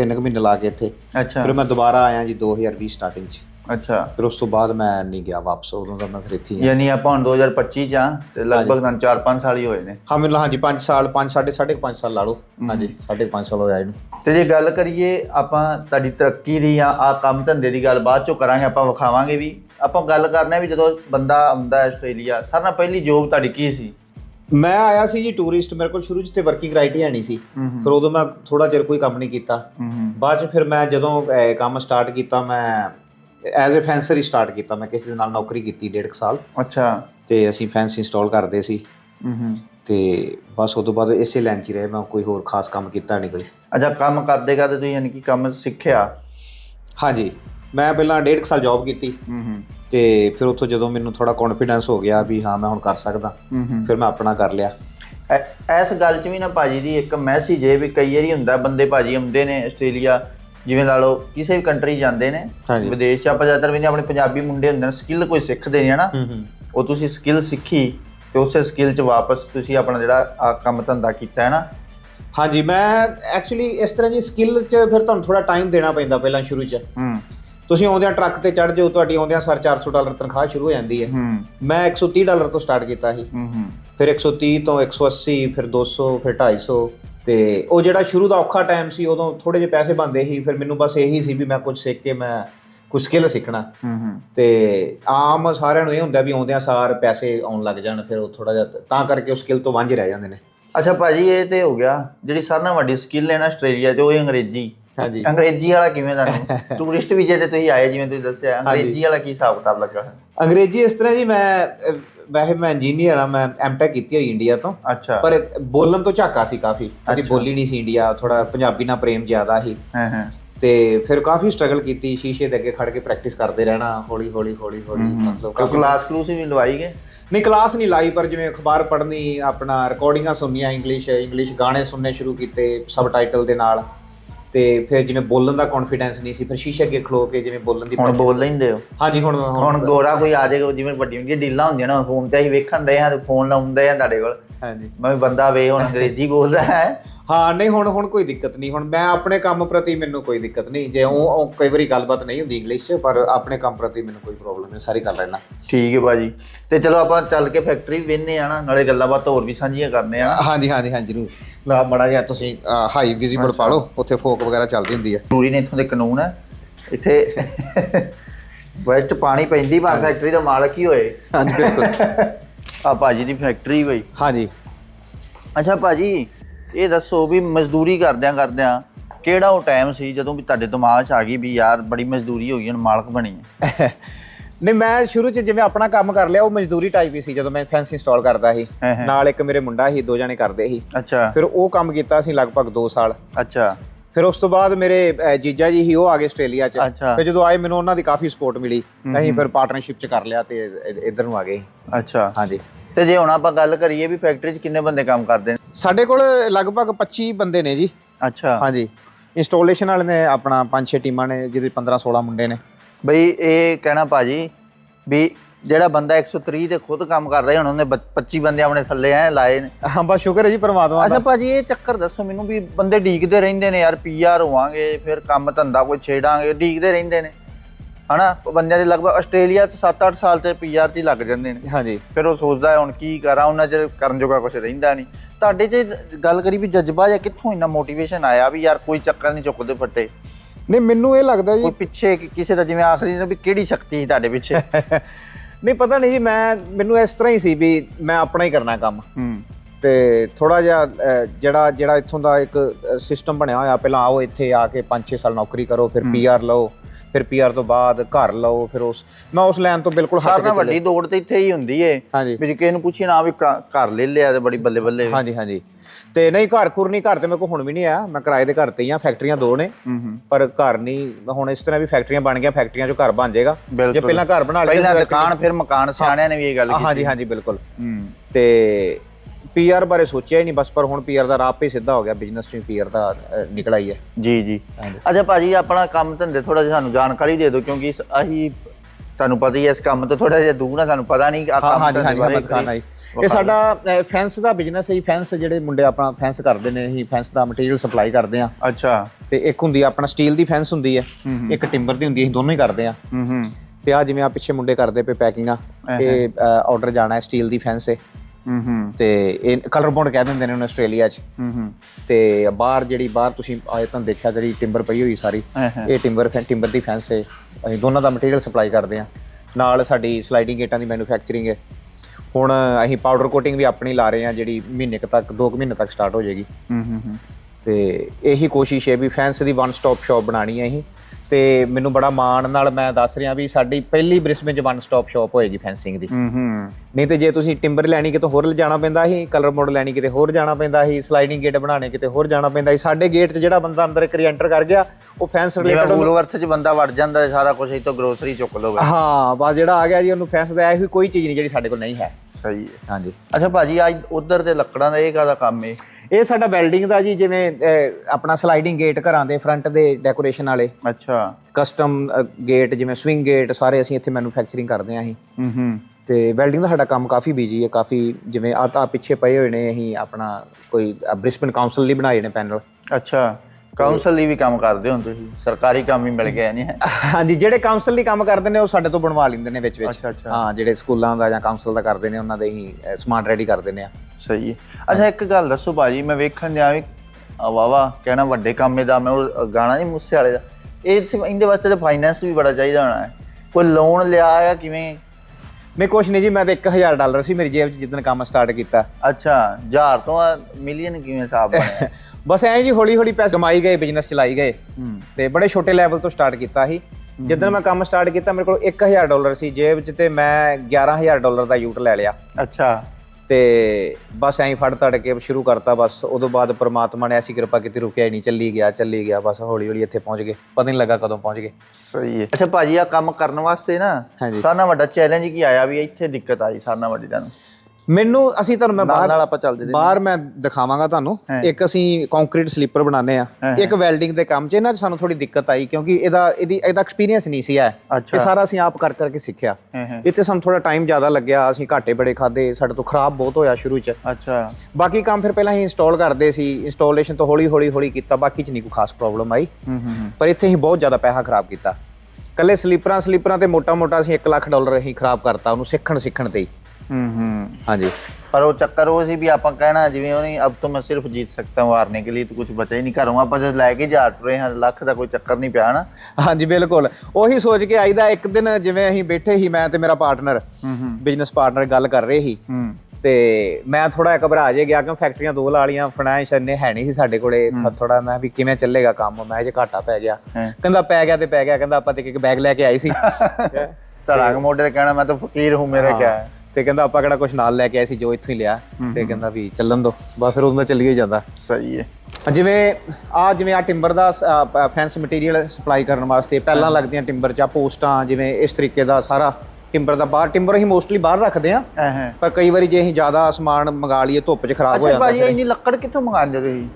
3 ਮਹੀਨੇ ਲਾ ਕੇ ਇੱਥੇ। ਅੱਛਾ। ਫਿਰ ਮੈਂ ਦੁਬਾਰਾ ਆਇਆ ਜੀ 2020 ਸਟਾਰਟਿੰਗ ਚ। ਅੱਛਾ। ਫਿਰ ਉਸ ਤੋਂ ਬਾਅਦ ਮੈਂ ਨਹੀਂ ਗਿਆ ਵਾਪਸ ਉਦੋਂ ਤਾਂ ਮੈਂ ਫਿਰ ਇੱਥੇ ਹੀ ਯਾਨੀ ਆਪਾਂ ਹੁਣ 2025 ਚ ਆ ਤੇ ਲਗਭਗ ਨਾਲ 4-5 ਸਾਲ ਹੀ ਹੋਏ ਨੇ। ਹਾਂ ਮੈਨੂੰ ਹਾਂਜੀ 5 ਸਾਲ 5 ਸਾਢੇ ਸਾਢੇ 5 ਸਾਲ ਲਾ ਲਓ। ਹਾਂਜੀ ਸਾਢੇ 5 ਸਾਲ ਹੋਇਆ ਇਹਨੂੰ। ਤੇ ਜੇ ਗੱਲ ਕਰੀਏ ਆਪਾਂ ਤੁਹਾਡੀ ਤਰੱਕੀ ਦੀ ਜਾਂ ਆ ਕੰਮ ਧੰਦੇ ਦੀ ਗੱਲ ਬਾਅਦ ਚੋਂ ਕਰਾਂਗੇ ਆਪਾਂ ਵਿਖਾਵਾਂਗੇ ਵੀ। ਆਪਾਂ ਗੱਲ ਕਰਨਾ ਵੀ ਜਦੋਂ ਬੰਦਾ ਆਉਂਦਾ ਹੈ ਆਸਟ੍ਰੇਲੀਆ ਨਾਲ ਪਹਿਲੀ ਜੋਬ ਤੁਹਾਡੀ ਕੀ ਸੀ? ਮੈਂ ਆਇਆ ਸੀ ਜੀ ਟੂਰਿਸਟ ਮੇਰੇ ਕੋਲ ਸ਼ੁਰੂ ਚ ਤੇ ਵਰਕਿੰਗ ਰਾਈਟ ਹੀ ਨਹੀਂ ਸੀ। ਫਿਰ ਉਦੋਂ ਮੈਂ ਥੋੜਾ ਚਿਰ ਕੋਈ ਕੰਮ ਨਹੀਂ ਕੀਤਾ। ਬਾਅਦ ਚ ਫਿਰ ਮੈਂ ਜਦੋਂ ਕੰਮ ਸਟਾਰਟ ਕੀਤਾ ਮੈਂ as a fencer he start ਕੀਤਾ ਮੈਂ ਕਿਸੇ ਦੇ ਨਾਲ ਨੌਕਰੀ ਕੀਤੀ ਡੇਢ ਕੁ ਸਾਲ। ਅੱਛਾ। ਤੇ ਅਸੀਂ ਫੈਂਸ ਇੰਸਟਾਲ ਕਰਦੇ ਸੀ। ਹੂੰ ਹੂੰ ਤੇ ਬਸ ਉਸ ਤੋਂ ਬਾਅਦ ਇਸੇ ਲਾਈਨ 'ਚ ਹੀ ਰਹੇ ਮੈਂ ਕੋਈ ਹੋਰ ਖਾਸ ਕੰਮ ਕੀਤਾ ਨਹੀਂ ਕੋਈ। ਅੱਛਾ ਕੰਮ ਕਰਦੇ ਕਰਦੇ ਤੁਸੀਂ ਯਾਨੀ ਕਿ ਕੰਮ ਸਿੱਖਿਆ? ਹਾਂਜੀ। ਮੈਂ ਪਹਿਲਾਂ ਡੇਢ ਕੁ ਸਾਲ ਜੌਬ ਕੀਤੀ। ਹੂੰ ਹੂੰ ਤੇ ਫਿਰ ਉੱਥੋਂ ਜਦੋਂ ਮੈਨੂੰ ਥੋੜਾ ਕੌਨਫੀਡੈਂਸ ਹੋ ਗਿਆ ਵੀ ਹਾਂ ਮੈਂ ਹੁਣ ਕਰ ਸਕਦਾ। ਹੂੰ ਹੂੰ ਫਿਰ ਮੈਂ ਆਪਣਾ ਕਰ ਲਿਆ। ਐ- ਇਸ ਗੱਲ 'ਚ ਵੀ ਨਾ ਭਾਜੀ ਦੀ ਇੱਕ ਮੈਸੇਜ ਹੈ ਵੀ ਕਈ ਵਾਰੀ ਹੁੰਦਾ ਬੰਦੇ ਭਾਜੀ ਆਉਂਦੇ ਨੇ ਆਸਟ੍ਰੇਲੀਆ ਜਿਵੇਂ ਲਾ ਲਓ ਕਿਸੇ ਵੀ ਕੰਟਰੀ ਜਾਂਦੇ ਨੇ ਹਾਂਜੀ। ਵਿਦੇਸ਼ 'ਚ ਆਪਾਂ ਜ਼ਿਆਦਾਤਰ ਵੀ ਨਹੀਂ ਆਪਣੇ ਪੰਜਾਬੀ ਮੁੰਡੇ ਹੁੰਦੇ ਨੇ ਸਕਿੱਲ ਕੋਈ ਸਿੱਖਦੇ ਨਹੀਂ ਹਨਾ? ਹੂੰ ਹੂੰ। ਉਹ ਤੁਸੀਂ ਸਕਿੱਲ ਸਿੱਖੀ ਤੇ ਉਸੇ ਸਕਿੱਲ 'ਚ ਵਾਪਸ ਤੁਸੀਂ ਆਪਣਾ ਜਿਹੜਾ ਆ ਕੰਮ ਧੰਦਾ ਕੀਤਾ ਹੈ ਨਾ ਹਾਂਜੀ ਮੈਂ ਐਕਚੁਅਲੀ ਇਸ ਤਰ੍ਹਾਂ ਜੀ ਸਕਿੱਲ 'ਚ ਫਿਰ ਤੁਹਾਨੂੰ ਥੋੜਾ ਟਾਈਮ ਦੇਣਾ ਪੈਂਦਾ ਪਹਿਲਾਂ ਸ਼ੁਰੂ 'ਚ। ਹੂੰ। ਤੁਸੀਂ ਆਉਂਦਿਆਂ ਟਰੱਕ ਤੇ ਚੜ ਜਾਓ ਤੁਹਾਡੀ ਆਉਂਦਿਆਂ ਸਰ 400 ਡਾਲਰ ਤਨਖਾਹ ਸ਼ੁਰੂ ਹੋ ਜਾਂਦੀ ਹੈ। ਹੂੰ। ਮੈਂ 130 ਡਾਲਰ ਤੋਂ ਸਟਾਰਟ ਕੀਤਾ ਸੀ। ਹੂੰ ਹੂੰ। ਫਿਰ 130 ਤੋਂ 180 ਫਿਰ 200 ਫਿਰ 250 ਤੇ ਉਹ ਜਿਹੜਾ ਸ਼ੁਰੂ ਦਾ ਔਖਾ ਟਾਈਮ ਸੀ ਉਦੋਂ ਥੋੜੇ ਜਿਹੇ ਪੈਸੇ ਬੰਦੇ ਸੀ ਫਿਰ ਮੈਨੂੰ ਬਸ ਇਹੀ ਸੀ ਵੀ ਮੈਂ ਕੁਝ ਸਿੱਖ ਕੇ ਮੈਂ ਕੁਝ ਸਕਿੱਲ ਸਿੱਖਣਾ। ਹੂੰ ਹੂੰ। ਤੇ ਆਮ ਸਾਰਿਆਂ ਨੂੰ ਇਹ ਹੁੰਦਾ ਵੀ ਆਉਂਦਿਆਂ ਸਾਰ ਪੈਸੇ ਆਉਣ ਲੱਗ ਜਾਣ ਫਿਰ ਉਹ ਥੋੜਾ ਜਿਹਾ ਤਾਂ ਕਰਕੇ ਉਹ ਸਕਿੱਲ ਤੋਂ ਵਾਂਝੇ ਰਹਿ ਜਾਂਦੇ ਨੇ। ਅੱਛਾ ਭਾਜੀ ਇਹ ਤੇ ਹੋ ਗਿਆ। ਜਿਹੜੀ ਸਾਰਿਆਂ ਨਾਲੋਂ ਵੱਡੀ ਸਕਿੱਲ ਹੈ ਨਾ ਆਸਟ੍ਰੇਲੀਆ 'ਚ ਉਹ ਅੰਗਰੇਜ਼ੀ। ਹਾਂਜੀ। ਅੰਗਰੇਜ਼ੀ ਵਾਲਾ ਕਿਵੇਂ ਤੁਹਾਨੂੰ? (laughs) ਟੂਰਿਸਟ ਵੀਜ਼ੇ ਤੇ ਤੁਸੀਂ ਆਏ ਜਿਵੇਂ ਤੁਸੀਂ ਦੱਸਿਆ ਅੰਗਰੇਜ਼ੀ ਵਾਲਾ ਕੀ ਹਿਸਾਬ ਕਿਤਾਬ ਲੱਗਾ ਅੰਗਰੇਜ਼ੀ ਇਸ ਤਰ੍ਹਾਂ ਜੀ ਮੈਂ ਵੈਸੇ ਮੈਂ ਇੰਜੀਨੀਅਰ ਆ ਮੈਂ ਐਮਟੈਕ ਕੀਤੀ ਹੋਈ ਇੰਡੀਆ ਤੋਂ। ਅੱਛਾ। ਪਰ ਬੋਲਣ ਤੋਂ ਝਾਕਾ ਸੀ ਕਾਫੀ। ਕਦੀ ਬੋਲੀ ਨਹੀਂ ਸੀ ਇੰਡੀਆ ਥੋੜਾ ਪੰਜਾਬੀ ਨਾਲ ਪ੍ਰੇਮ ਜ਼ਿਆਦਾ ਸੀ। ਹਾਂ ਹਾਂ। ਤੇ ਫਿਰ ਕਾਫੀ ਸਟਰਗਲ ਕੀਤੀ ਸ਼ੀਸ਼ੇ ਦੇ ਅੱਗੇ ਖੜ ਕੇ ਪ੍ਰੈਕਟਿਸ ਕਰਦੇ ਰਹਿਣਾ ਹੌਲੀ ਹੌਲੀ ਹੌਲੀ ਹੌਲੀ ਮਤਲਬ ਕਾਫੀ ਕਲਾਸ ਕਲੂਸ ਵੀ ਲਵਾਈ ਗਏ? ਨਹੀਂ ਕਲਾਸ ਨਹੀਂ ਲਾਈ ਪਰ ਜਿਵੇਂ ਅਖਬਾਰ ਪੜ੍ਹਨੀ ਆਪਣਾ ਰਿਕਾਰਡਿੰਗਾਂ ਸੁਣਨੀਆਂ ਇੰਗਲਿਸ਼ ਇੰਗਲਿਸ਼ ਗਾਣੇ ਸੁਣਨੇ ਸ਼ੁਰੂ ਕੀਤੇ ਸਬਟਾਈਟਲ ਦੇ ਨਾਲ। ਤੇ ਫਿਰ ਜਿਵੇਂ ਬੋਲਣ ਦਾ ਕੌਨਫੀਡੈਂਸ ਨਹੀਂ ਸੀ ਫਿਰ ਸ਼ੀਸ਼ੇ ਅੱਗੇ ਖਲੋ ਕੇ ਜਿਵੇਂ ਬੋਲਣ ਦੀ ਹੁਣ ਬੋਲ ਲੈਂਦੇ ਹੋ? ਹਾਂਜੀ ਹੁਣ ਹੁਣ ਗੋਰਾ ਕੋਈ ਆ ਜਾਏਗਾ ਜਿਵੇਂ ਵੱਡੀ ਵੱਡੀ ਡੀਲਾਂ ਹੁੰਦੀਆਂ ਨਾ ਫੋਨ ਤੇ ਅਸੀਂ ਵੇਖਣ ਦੇ ਆ ਤੇ ਫੋਨ ਲਾਉਂਦੇ ਆ ਤੁਹਾਡੇ ਕੋਲ। ਹਾਂਜੀ। ਮੈਂ ਬੰਦਾ ਵੇ ਹੁਣ ਅੰਗਰੇਜ਼ੀ ਬੋਲ ਰਿਹਾ ਹੈ। ਹਾਂ ਨਹੀਂ ਹੁਣ ਹੁਣ ਕੋਈ ਦਿੱਕਤ ਨਹੀਂ। ਹੁਣ ਮੈਂ ਆਪਣੇ ਕੰਮ ਪ੍ਰਤੀ ਮੈਨੂੰ ਕੋਈ ਦਿੱਕਤ ਨਹੀਂ। ਜੇ ਉਹ ਉਹ ਕਈ ਵਾਰੀ ਗੱਲਬਾਤ ਨਹੀਂ ਹੁੰਦੀ ਇੰਗਲਿਸ਼ 'ਚ ਪਰ ਆਪਣੇ ਕੰਮ ਪ੍ਰਤੀ ਮੈਨੂੰ ਕੋਈ ਪ੍ਰੋਬਲਮ ਨਹੀਂ ਸਾਰੀ ਕਰ ਲੈਣਾ ਠੀਕ ਹੈ ਭਾਜੀ। ਤੇ ਚਲੋ ਆਪਾਂ ਚੱਲ ਕੇ ਫੈਕਟਰੀ ਵੇਨੇ ਆ ਨਾ ਨਾਲੇ ਗੱਲਾਂ ਬਾਤਾਂ ਹੋਰ ਵੀ ਸਾਂਝੀਆਂ ਕਰਦੇ ਆ। ਹਾਂਜੀ ਹਾਂਜੀ ਹਾਂਜੀ ਜਰੂਰ। ਲਾ ਮੜਾ ਜਿਹਾ ਤੁਸੀਂ ਹਾਈ ਵਿਜ਼ੀਬਲ ਪਾ ਲਓ ਉੱਥੇ ਫੋਕ ਵਗੈਰਾ ਚੱਲਦੀ ਹੁੰਦੀ ਹੈ। ਜ਼ਰੂਰੀ ਨੇ ਇੱਥੋਂ ਦੇ ਕਾਨੂੰਨ ਹੈ ਇੱਥੇ ਵੈਸਟ ਪਾਣੀ ਪੈਂਦੀ ਬਾ ਫੈਕਟਰੀ ਦਾ ਮਾਲਕ ਹੀ ਹੋਏ। ਹਾਂਜੀ ਬਿਲਕੁਲ। ਆ ਭਾਜੀ ਦੀ ਫੈਕਟਰੀ ਬਈ ਹਾਂਜੀ। ਅੱਛਾ ਭਾਜੀ ਇਹ ਦੱਸੋ ਵੀ ਮਜ਼ਦੂਰੀ ਕਰਦਿਆਂ ਕਰਦਿਆਂ ਕਿਹੜਾ ਉਹ ਟਾਈਮ ਸੀ ਜਦੋਂ ਵੀ ਤੁਹਾਡੇ ਦਿਮਾਗ 'ਚ ਆ ਗਈ ਵੀ ਯਾਰ ਬੜੀ ਮਜ਼ਦੂਰੀ ਹੋ ਗਈ ਹੁਣ ਮਾਲਕ ਬਣੀ ਹੈ? ਨਹੀਂ ਮੈਂ ਸ਼ੁਰੂ ਚ ਜਿਵੇਂ ਆਪਣਾ ਕੰਮ ਕਰ ਲਿਆ ਉਹ ਮਜ਼ਦੂਰੀ ਟਾਈਪ ਹੀ ਸੀ ਜਦੋਂ ਮੈਂ ਫੈਂਸ ਇੰਸਟਾਲ ਕਰਦਾ ਸੀ। ਨਾਲ ਇੱਕ ਮੇਰੇ ਮੁੰਡਾ ਸੀ ਦੋ ਜਣੇ ਕਰਦੇ ਸੀ। ਅੱਛਾ। ਫਿਰ ਉਹ ਕੰਮ ਕੀਤਾ ਸੀ ਲਗਭਗ 2 ਸਾਲ। ਅੱਛਾ। ਫਿਰ ਉਸ ਤੋਂ ਬਾਅਦ ਮੇਰੇ ਜੀਜਾ ਜੀ ਹੀ ਉਹ ਆ ਗਏ ਆਸਟ੍ਰੇਲੀਆ ਚ। ਫਿਰ ਜਦੋਂ ਆਏ ਮੈਨੂੰ ਉਹਨਾਂ ਦੀ ਕਾਫੀ ਸਪੋਰਟ ਮਿਲੀ। ਅਸੀਂ ਫਿਰ ਪਾਰਟਨਰਸ਼ਿਪ ਚ ਕਰ ਲਿਆ ਤੇ ਇੱਧਰ ਨੂੰ ਆ ਗਏ। ਅੱਛਾ। ਹਾਂਜੀ। ਤੇ ਜੇ ਹੁਣ ਆਪਾਂ ਗੱਲ ਕਰੀਏ ਵੀ ਫੈਕਟਰੀ 'ਚ ਕਿੰਨੇ ਬੰਦੇ ਕੰਮ ਕਰਦੇ ਨੇ? ਸਾਡੇ ਕੋਲ ਲਗਭਗ 25 ਬੰਦੇ ਨੇ ਜੀ। ਅੱਛਾ। ਹਾਂਜੀ। ਇੰਸਟਾਲੇਸ਼ਨ ਵਾਲੇ ਨੇ ਆਪਣਾ 5-6 ਟੀਮਾਂ ਨੇ ਜਿਹਦੇ 15-16 ਮੁੰਡੇ ਨੇ। ਬਈ ਇਹ ਕਹਿਣਾ ਭਾਜੀ ਵੀ ਜਿਹੜਾ ਬੰਦਾ 130 ਤੇ ਖੁਦ ਕੰਮ ਕਰ ਰਿਹਾ ਹੁਣ ਉਹਨੇ ਬ- 25 ਬੰਦੇ ਆਪਣੇ ਥੱਲੇ ਐ ਲਾਏ ਨੇ। ਹਾਂ ਬਸ ਸ਼ੁਕਰ ਹੈ ਜੀ ਪਰਮਾਤਮਾ ਅੱਛਾ ਦਾ ਭਾਜੀ ਇਹ ਚੱਕਰ ਦੱਸੋ ਮੈਨੂੰ ਵੀ ਬੰਦੇ ਡੀਕਦੇ ਰਹਿੰਦੇ ਨੇ ਯਾਰ ਪੀਆਰ ਹੋਵਾਂਗੇ ਫਿਰ ਕੰਮ ਧੰਦਾ ਕੋਈ ਛੇੜਾਂਗੇ ਡੀਕਦੇ ਰਹਿੰਦੇ ਨੇ। ਹਨਾ? ਬੰਦਿਆਂ ਦੇ ਲਗਭਗ ਆਸਟ੍ਰੇਲੀਆ 'ਚ 7-8 ਸਾਲ ਤੇ ਪੀਆਰ 'ਚ ਹੀ ਲੱਗ ਜਾਂਦੇ ਨੇ। ਹਾਂਜੀ। ਫਿਰ ਉਹ ਸੋਚਦਾ ਹੈ ਹੁਣ ਕੀ ਕਰਾਂ ਉਹਨਾਂ ਚ ਕਰਨ ਜੋਗਾ ਕੁਝ ਰਹਿੰਦਾ ਨਹੀਂ। ਤੁਹਾਡੇ 'ਚ ਗੱਲ ਕਰੀ ਵੀ ਜਜ਼ਬਾ ਜਾਂ ਕਿੱਥੋਂ ਇੰਨਾ ਮੋਟੀਵੇਸ਼ਨ ਆਇਆ ਵੀ ਯਾਰ ਕੋਈ ਚੱਕਰ ਨਹੀਂ ਚੁੱਕਦੇ ਫੱਟੇ? ਨਹੀਂ ਮੈਨੂੰ ਇਹ ਲੱਗਦਾ ਜੀ ਕੋਈ ਪਿੱਛੇ ਕਿਸੇ ਦਾ ਜਿਵੇਂ ਆਖਰੀ ਨੇ ਵੀ ਕਿਹੜੀ ਸ਼ਕਤੀ ਸੀ ਤੁਹਾਡੇ ਪਿੱਛੇ? (laughs) ਨਹੀਂ ਪਤਾ ਨਹੀਂ ਜੀ ਮੈਂ ਮੈਨੂੰ ਇਸ ਤਰ੍ਹਾਂ ਹੀ ਸੀ ਵੀ ਮੈਂ ਆਪਣਾ ਹੀ ਕਰਨਾ ਕੰਮ। ਹੂੰ। ਤੇ ਥੋੜਾ ਜਿਹਾ ਜਿਹੜਾ ਜਿਹੜਾ ਇੱਥੋਂ ਦਾ ਇੱਕ ਸਿਸਟਮ ਬਣਿਆ ਹੋਇਆ ਪਹਿਲਾਂ ਆਓ ਇੱਥੇ ਆ ਕੇ 5-6 ਸਾਲ ਨੌਕਰੀ ਕਰੋ ਫਿਰ ਪੀਆਰ ਲਓ ਫਿਰ ਪੀਆਰ ਤੋਂ ਬਾਅਦ ਘਰ ਲਓ ਫਿਰ ਉਸ ਮੈਂ ਉਸ ਲਾਈਨ ਤੋਂ ਬਿਲਕੁਲ ਹਟ ਸਾਰਿਆਂ ਕੇ ਚੱਲੇ। ਵੱਡੀ ਦੌੜ ਤੇ ਇੱਥੇ ਹੀ ਹੁੰਦੀ ਏ। ਹਾਂਜੀ। ਵੀ ਜੇ ਕਿਸੇ ਨੂੰ ਪੁੱਛੀ ਨਾ ਵੀ ਘ- ਘਰ ਲੈ ਲਿਆ ਤੇ ਬੜੀ ਬੱਲੇ ਬੱਲੇ। ਹਾਂਜੀ ਹਾਂਜੀ। ਤੇ ਨਹੀਂ ਘਰ ਖੁਰ ਨਹੀਂ ਘਰ ਤੇ ਮੇਰੇ ਕੋਲ ਹੁਣ ਵੀ ਨਹੀਂ ਆ ਮੈਂ ਕਿਰਾਏ ਦੇ ਘਰ ਤੇ ਹੀ ਆ ਫੈਕਟਰੀਆਂ ਦੋ ਨੇ। ਹੂੰ ਹੂੰ। ਪਰ ਘਰ ਨਹੀਂ ਹੁਣ ਇਸ ਤਰ੍ਹਾਂ ਵੀ ਫੈਕਟਰੀਆਂ ਬਣ ਗਈਆਂ ਫੈਕਟਰੀਆਂ 'ਚੋਂ ਘਰ ਬਣ ਜਾਏਗਾ। ਜੇ ਪਹਿਲਾਂ ਘਰ ਬਣਾ ਲਿਆ ਪਹਿਲਾਂ ਦੁਕਾਨ ਫਿਰ ਮਕਾਨ ਸਿਆਣਿਆਂ ਨੇ ਵੀ ਇਹ ਗੱਲ ਕੀਤੀ ਹਾਂਜੀ ਹਾਂਜੀ ਬਿਲਕੁਲ। ਹੂੰ। ਤੇ ਪੀਆਰ ਬਾਰੇ ਸੋਚਿਆ ਹੀ ਨਹੀਂ ਬਸ ਪਰ ਹੁਣ ਪੀਆਰ ਦਾ ਰਾਹ ਹੀ ਸਿੱਧਾ ਹੋ ਗਿਆ ਬਿਜ਼ਨਸ ਚ ਪੀਆਰ ਦਾ ਅਹ, ਨਿਕਲ ਆਈ ਹੈ। ਜੀ ਜੀ। ਹਾਂਜੀ। ਅੱਛਾ ਭਾਜੀ ਆਪਣਾ ਕੰਮ ਧੰਦੇ ਥੋੜਾ ਜਿਹਾ ਸਾਨੂੰ ਜਾਣਕਾਰੀ ਦੇ ਦਿਓ ਕਿਉਂਕਿ ਅਸੀਂ ਤੁਹਾਨੂੰ ਪਤਾ ਹੀ ਹੈ ਇਸ ਕੰਮ ਤੋਂ ਥੋੜਾ ਜਿਹਾ ਦੂਰ ਆ ਸਾਨੂੰ ਪਤਾ ਨਹੀਂ ਆ ਹਾਂ ਕੰਮ ਹਾਂਜੀ ਧੰਦੇ ਹਾਂਜੀ ਬਾਰੇ ਖਾਨ ਆਈ ਇਹ ਸਾਡਾ ਫੈਂਸ ਦਾ ਬਿਜ਼ਨਸ ਹੈ ਫੈਂਸ ਜਿਹੜੇ ਮੁੰਡੇ ਆਪਣਾ ਫੈਂਸ ਕਰਦੇ ਨੇ ਅਸੀਂ ਫੈਂਸ ਦਾ ਮਟੀਰੀਅਲ ਸਪਲਾਈ ਕਰਦੇ ਆ। ਅੱਛਾ। ਤੇ ਇੱਕ ਹੁੰਦੀ ਆ ਆਪਣਾ ਸਟੀਲ ਦੀ ਫੈਂਸ ਹੁੰਦੀ ਹੈ ਇੱਕ ਟਿੰਬਰ ਦੀ ਹੁੰਦੀ ਹੈ ਅਸੀਂ ਦੋਨੋਂ ਹੀ ਕਰਦੇ ਆ। ਹੂੰ ਹੂੰ। ਤੇ ਆ ਜਿਵੇਂ ਆ ਪਿੱਛੇ ਮੁੰਡੇ ਕਰਦੇ ਪਏ ਪੈਕਿੰਗਾਂ ਇਹ ਆਰਡਰ ਜਾਣਾ ਹੈ ਸਟੀਲ ਦੀ ਫੈਂਸ ਹੈ ਹੂੰ ਤੇ ਇਹ ਕਲਰ ਬੌਂਡ ਕਹਿ ਦਿੰਦੇ ਨੇ ਉਹਨੂੰ ਆਸਟ੍ਰੇਲੀਆ 'ਚ। ਹੂੰ ਤੇ ਬਾਹਰ ਜਿਹੜੀ ਬਾਹਰ ਤੁਸੀਂ ਆਏ ਤਾਂ ਦੇਖਿਆ ਜਿਹੜੀ ਟਿੰਬਰ ਪਈ ਹੋਈ ਸਾਰੀ। ਇਹ ਟਿੰਬਰ ਟਿੰਬਰ ਦੀ ਫੈਂਸ ਹੈ। ਅਸੀਂ ਦੋਨਾਂ ਦਾ ਮਟੀਰੀਅਲ ਸਪਲਾਈ ਕਰਦੇ ਆ ਨਾਲ ਸਾਡੀ ਸਲਾਈਡਿੰਗ ਗੇਟਾਂ ਦੀ ਮੈਨੂਫੈਕਚਰਿੰਗ ਹੈ। ਹੁਣ ਅਸੀਂ ਪਾਊਡਰ ਕੋਟਿੰਗ ਵੀ ਆਪਣੀ ਲਾ ਰਹੇ ਆ ਜਿਹੜੀ ਮਹੀਨੇ ਕੁ ਤੱਕ 2 ਮਹੀਨੇ ਤੱਕ ਸਟਾਰਟ ਹੋ ਜਾਏਗੀ। ਹੂੰ ਹੂੰ ਤੇ ਇਹੀ ਕੋਸ਼ਿਸ਼ ਹੈ ਵੀ ਫੈਂਸ ਦੀ ਵਨ ਸਟਾਪ ਸ਼ਾਪ ਬਣਾਣੀ ਹੈ ਇਹ ਤੇ ਮੈਨੂੰ ਬੜਾ ਮਾਣ ਨਾਲ ਮੈਂ ਦੱਸ ਰਿਹਾ ਵੀ ਸਾਡੀ ਪਹਿਲੀ ਬ੍ਰਿਸਬੇਨ 'ਚ ਵਨ ਸਟਾਪ ਸ਼ਾਪ ਹੋਏਗੀ ਫੈਂਸਿੰਗ ਦੀ। ਹੂੰ ਹੂੰ। ਨਹੀਂ ਤੇ ਜੇ ਤੁਸੀਂ ਟਿੰਬਰ ਲੈਣੀ ਕਿਤੇ ਹੋਰ ਲਿਜਾਣਾ ਪੈਂਦਾ ਸੀ ਕਲਰ ਮੋਡ ਲੈਣੀ ਕਿਤੇ ਹੋਰ ਜਾਣਾ ਪੈਂਦਾ ਸੀ ਸਲਾਈਡਿੰਗ ਗੇਟ ਬਣਾਉਣੇ ਕਿਤੇ ਹੋਰ ਜਾਣਾ ਪੈਂਦਾ ਸੀ ਸਾਡੇ ਗੇਟ 'ਚ ਜਿਹੜਾ ਬੰਦਾ ਅੰਦਰ ਇੱਕ ਐਂਟਰ ਕਰ ਗਿਆ ਉਹ ਫੈਂਸ ਜਿਵੇਂ ਰਿਲੇਟਡ ਵੂਲਵਰਥ ਚ ਬੰਦਾ ਵੜ ਜਾਂਦਾ ਹੈ, ਸਾਰਾ ਕੁਝ ਇਤੋਂ ਗਰੋਸਰੀ ਚੁੱਕ ਲਓਗੇ। ਹਾਂ ਬਸ ਜਿਹੜਾ ਆ ਗਿਆ ਜੀ ਉਹਨੂੰ ਫੈਂਸ ਦਾ ਇਹੋ ਕੋਈ ਚੀਜ਼ ਨਹੀਂ ਜਿਹੜੀ ਸਾਡੇ ਕੋਲ ਨਹੀਂ ਹੈ। ਸਹੀ ਹੈ। ਹਾਂਜੀ। ਅੱਛਾ ਭਾਜੀ ਅੱਜ ਉਧਰ ਦੇ ਲੱਕੜਾਂ ਦਾ ਇਹ ਕਾਹਦਾ ਕੰਮ ਹੈ ਇਹ ਸਾਡਾ ਵੈਲਡਿੰਗ ਦਾ ਜੀ ਜਿਵੇਂ ਅਹ, ਆਪਣਾ ਸਲਾਈਡਿੰਗ ਗੇਟ ਘਰਾਂ ਦੇ ਫਰੰਟ ਦੇ ਡੈਕੋਰੇਸ਼ਨ ਵਾਲੇ। ਅੱਛਾ। ਕਸਟਮ ਗੇਟ ਜਿਵੇਂ ਸਵਿੰਗ ਗੇਟ ਸਾਰੇ ਅਸੀਂ ਇੱਥੇ ਮੈਨੂਫੈਕਚਰਿੰਗ ਕਰਦੇ ਆਂ ਅਸੀਂ। ਹੂੰ ਹੂੰ। ਤੇ ਵੈਲਡਿੰਗ ਦਾ ਸਾਡਾ ਕੰਮ ਕਾਫੀ ਬਿਜ਼ੀ ਹੈ ਕਾਫੀ ਜਿਵੇਂ ਆ ਤਾਂ ਪਿੱਛੇ ਪਏ ਹੋਏ ਨੇ ਅਸੀਂ ਆਪਣਾ ਕੋਈ ਬ੍ਰਿਸਬਨ ਕਾਉਂਸਲ ਲਈ ਬਣਾਏ ਨੇ ਪੈਨਲ ਅੱਛਾ। ਕਾਉਂਸਲ ਲਈ ਵੀ ਕੰਮ ਕਰਦੇ ਹੋ ਤੁਸੀਂ? ਸਰਕਾਰੀ ਕੰਮ ਹੀ ਮਿਲ ਗਿਆ ਨਹੀਂ ਹਾਂਜੀ ਜਿਹੜੇ ਕਾਉਂਸਲ ਲਈ ਕੰਮ ਕਰਦੇ ਨੇ ਉਹ ਸਾਡੇ ਤੋਂ ਬਣਵਾ ਲੈਂਦੇ ਨੇ ਵਿੱਚ ਵਿੱਚ। ਹਾਂ ਜਿਹੜੇ ਸਕੂਲਾਂ ਦਾ ਜਾਂ ਕਾਉਂਸਲ ਦਾ ਕਰਦੇ ਨੇ ਉਹਨਾਂ ਦੇ ਹੀ ਸਮਾਨ ਰੈਡੀ ਕਰ ਦਿੰਦੇ ਆ। ਸਹੀ ਹੈ। ਅੱਛਾ ਇੱਕ ਗੱਲ ਦੱਸੋ ਭਾਜੀ ਮੈਂ ਵੇਖਣ ਜਾ ਵੀ ਵਾਵਾ ਕਹਿਣਾ ਵੱਡੇ ਕੰਮੇ ਦਾ ਮੈਂ ਉਹ ਗਾਣਾ ਨਹੀਂ ਮੂਸੇ ਵਾਲੇ ਦਾ। ਇਹ ਇਹਦੇ ਵਾਸਤੇ ਤਾਂ ਫਾਈਨੈਂਸ ਵੀ ਬੜਾ ਚਾਹੀਦਾ ਹੋਣਾ ਹੈ। ਕੋਈ ਲੋਨ ਲਿਆ ਆ ਕਿਵੇਂ ਮੈਂ ਕੁਛ ਨਹੀਂ ਜੀ ਮੈਂ ਤਾਂ 1000 ਡਾਲਰ ਸੀ ਮੇਰੀ ਜੇਬ 'ਚ ਜਿੱਦਣ ਕੰਮ ਸਟਾਰਟ ਕੀਤਾ। ਅੱਛਾ ਹਜ਼ਾਰ ਤੋਂ ਮਿਲੀਅਨ ਕਿਵੇਂ ਹਿਸਾਬ ਬਣਿਆ? (laughs) ਬਸ ਐਂ ਜੀ ਹੌਲੀ ਹੌਲੀ ਪੈਸੇ ਕਮਾਈ ਗਏ ਬਿਜ਼ਨਸ ਚਲਾਈ ਗਏ। ਹੂੰ। ਤੇ ਬੜੇ ਛੋਟੇ ਲੈਵਲ ਤੋਂ ਸਟਾਰਟ ਕੀਤਾ ਸੀ। ਜਿੱਦਣ ਮੈਂ ਕੰਮ ਸਟਾਰਟ ਕੀਤਾ ਮੇਰੇ ਕੋਲ 1000 ਡਾਲਰ ਸੀ ਜੇਬ 'ਚ ਤੇ ਮੈਂ 11000 ਡਾਲਰ ਦਾ ਯੂਟ ਲੈ ਲਿਆ। ਅੱਛਾ। ਤੇ ਬਸ ਐਂ ਫੜ ਤੜ ਕੇ ਸ਼ੁਰੂ ਕਰਤਾ ਬਸ। ਉਦੋਂ ਬਾਅਦ ਪ੍ਰਮਾਤਮਾ ਨੇ ਐਸੀ ਕਿਰਪਾ ਕੀਤੀ ਰੁਕਿਆ ਹੀ ਨਹੀਂ ਚੱਲੀ ਗਿਆ ਚੱਲੀ ਗਿਆ ਬਸ ਹੌਲੀ ਹੌਲੀ ਇੱਥੇ ਪਹੁੰਚ ਗਏ। ਪਤਾ ਨਹੀਂ ਲੱਗਾ ਕਦੋਂ ਪਹੁੰਚ ਗਏ। ਸਹੀ ਹੈ। ਅੱਛਾ ਭਾਜੀ ਆ ਕੰਮ ਕਰਨ ਵਾਸਤੇ ਨਾ ਨਾਲ ਵੱਡਾ ਚੈਲੰਜ ਕੀ ਆਇਆ ਵੀ ਇੱਥੇ ਦਿੱਕਤ ਆਈ ਨਾਲ ਵੱਡੀ ਤੁਹਾਨੂੰ ਮੈਨੂੰ ਅਸੀਂ ਤੁਹਾਨੂੰ ਮੈਂ ਬਾਹਰ ਨਾਲ ਆਪਾਂ ਚੱਲਦੇ ਬਾਹਰ ਮੈਂ ਦਿਖਾਵਾਂਗਾ ਤੁਹਾਨੂੰ। ਹਾਂ। ਇੱਕ ਅਸੀਂ ਕੰਕਰੀਟ ਸਲੀਪਰ ਬਣਾਉਂਦੇ ਆ ਹਾਂ, ਇੱਕ ਵੈਲਡਿੰਗ ਦੇ ਕੰਮ 'ਚ। ਇਹਨਾਂ 'ਚ ਸਾਨੂੰ ਥੋੜੀ ਦਿੱਕਤ ਆਈ ਕਿਉਂਕਿ ਇਹਦਾ ਇਹਦੀ ਇਹਦਾ ਐਕਸਪੀਰੀਅੰਸ ਨਹੀਂ ਸੀ ਹੈ ਅੱਛਾ। ਇਹ ਸਾਰਾ ਅਸੀਂ ਆਪ ਕਰ ਕਰਕੇ ਸਿੱਖਿਆ। ਹਾਂ ਹਾਂ। ਇੱਥੇ ਸਾਨੂੰ ਥੋੜਾ ਟਾਈਮ ਜ਼ਿਆਦਾ ਲੱਗਿਆ। ਅਸੀਂ ਘਾਟੇ ਬੜੇ ਖਾਦੇ ਸਾਡੇ ਤੋਂ ਖਰਾਬ ਬਹੁਤ ਹੋਇਆ ਸ਼ੁਰੂ 'ਚ। ਅੱਛਾ। ਬਾਕੀ ਕੰਮ ਫਿਰ ਪਹਿਲਾਂ ਅਸੀਂ ਇੰਸਟਾਲ ਕਰਦੇ ਸੀ। ਇੰਸਟਾਲੇਸ਼ਨ ਤੋਂ ਹੌਲੀ ਹੌਲੀ ਹੌਲੀ ਕੀਤਾ। ਬਾਕੀ 'ਚ ਨਹੀਂ ਕੋਈ ਖਾਸ ਪ੍ਰੋਬਲਮ ਆਈ। ਹੂੰ ਹੂੰ ਹੂੰ। ਪਰ ਇੱਥੇ ਹੀ ਬਹੁਤ ਜ਼ਿਆਦਾ ਪੈਸਾ ਖਰਾਬ ਕੀਤਾ। ਕੱਲੇ ਸਲੀਪਰਾਂ ਸਲੀਪਰਾਂ ਤੇ ਮੋਟਾ-ਮੋਟਾ ਅਸੀਂ 1 ਲੱਖ ਡਾਲਰ ਹੀ ਖਰਾਬ ਕਰਤਾ। ਉਹਨੂੰ ਸਿੱਖਣ ਸਿੱਖਣ ਤੇ ਹੀ। ਹੂੰ ਹੂੰ। ਹਾਂਜੀ। पर वो चक्कर वो सी भी आप कहना जिम्मे नहीं अब तो मैं सिर्फ जीत सकता हूँ हारने के लिए तो कुछ बचा ही नहीं घरों आप जो लैके जा रहे हैं ਲੱਖ ਦਾ ਕੋਈ ਚੱਕਰ ਨਹੀਂ ਪਿਆ ਨਾ ਹਾਂਜੀ ਬਿਲਕੁਲ। ਉਹੀ ਸੋਚ ਕੇ ਆਈਦਾ ਇੱਕ ਦਿਨ ਜਿਵੇਂ ਅਸੀਂ ਬੈਠੇ ਸੀ ਮੈਂ ਤੇ ਮੇਰਾ ਪਾਰਟਨਰ ਬਿਜ਼ਨਸ ਪਾਰਟਨਰ ਗੱਲ ਕਰ ਰਹੇ ਸੀ। ਤੇ ਮੈਂ ਥੋੜਾ ਘਬਰਾ ਜੇ ਗਿਆ ਕਿ ਫੈਕਟਰੀਆਂ ਦੋ ਲਾਲੀਆਂ ਫਾਈਨੈਂਸ ਇੰਨੇ ਹੈ ਨਹੀਂ ਸੀ ਸਾਡੇ ਕੋਲੇ। ਥੋੜਾ ਮੈਂ ਵੀ ਕਿਵੇਂ ਚੱਲੇਗਾ ਕੰਮ? ਮੈਂ ਜੇ ਘਾਟਾ ਪੈ ਗਿਆ। ਕਹਿੰਦਾ ਪੈ ਗਿਆ ਤੇ ਪੈ ਗਿਆ ਕਹਿੰਦਾ ਆਪਾਂ ਤੇ ਇੱਕ ਬੈਗ ਲੈ ਕੇ ਆਈ ਸੀ। (laughs) ਤੜਾਕ ਮੋਢੇ ਤੇ ਕਹਿਣਾ ਮੈਂ ਤਾਂ ਫਕੀਰ ਹੂੰ ਮੇਰੇ ਕਿਆ ਤੇ ਕਹਿੰਦਾ ਆਪਾਂ ਕਿਹੜਾ ਕੁਝ ਨਾਲ ਲੈ ਕੇ ਆਏ ਸੀ ਜੋ ਇੱਥੋਂ ਹੀ ਲਿਆ। ਤੇ ਕਹਿੰਦਾ ਵੀ ਚੱਲਣ ਦੋ ਬਸ ਫਿਰ ਉਹਦਾ ਚੱਲੀ ਹੀ ਜਾਂਦਾ। ਸਹੀ ਹੈ ਜਿਵੇਂ ਆ ਜਿਵੇਂ ਆ ਟਿੰਬਰ ਦਾ ਫੈਂਸ ਮਟੀਰੀਅਲ ਸਪਲਾਈ ਕਰਨ ਵਾਸਤੇ ਪਹਿਲਾਂ ਲੱਗਦੀਆਂ ਟਿੰਬਰ ਚ ਪੋਸਟਾਂ ਜਿਵੇਂ ਇਸ ਤਰੀਕੇ ਦਾ ਸਾਰਾ ਟਿੰਬਰ ਦਾ ਬਾਹਰ ਟਿੰਬਰ ਅਸੀਂ ਮੋਸਟਲੀ ਬਾਹਰ ਰੱਖਦੇ ਆ ਹਾਂ ਹਾਂ। ਪਰ ਕਈ ਵਾਰੀ ਜੇ ਅਸੀਂ ਜ਼ਿਆਦਾ ਸਮਾਨ ਮੰਗਾ ਲਈਏ ਧੁੱਪ 'ਚ ਖਰਾਬ ਹੋ ਅੱਛਾ ਜਾਂਦਾ ਭਾਜੀ ਇੰਨੀ ਲੱਕੜ ਕਿੱਥੋਂ ਮੰਗਾਉਂਦੇ ਹੋ ਤੁਸੀਂ।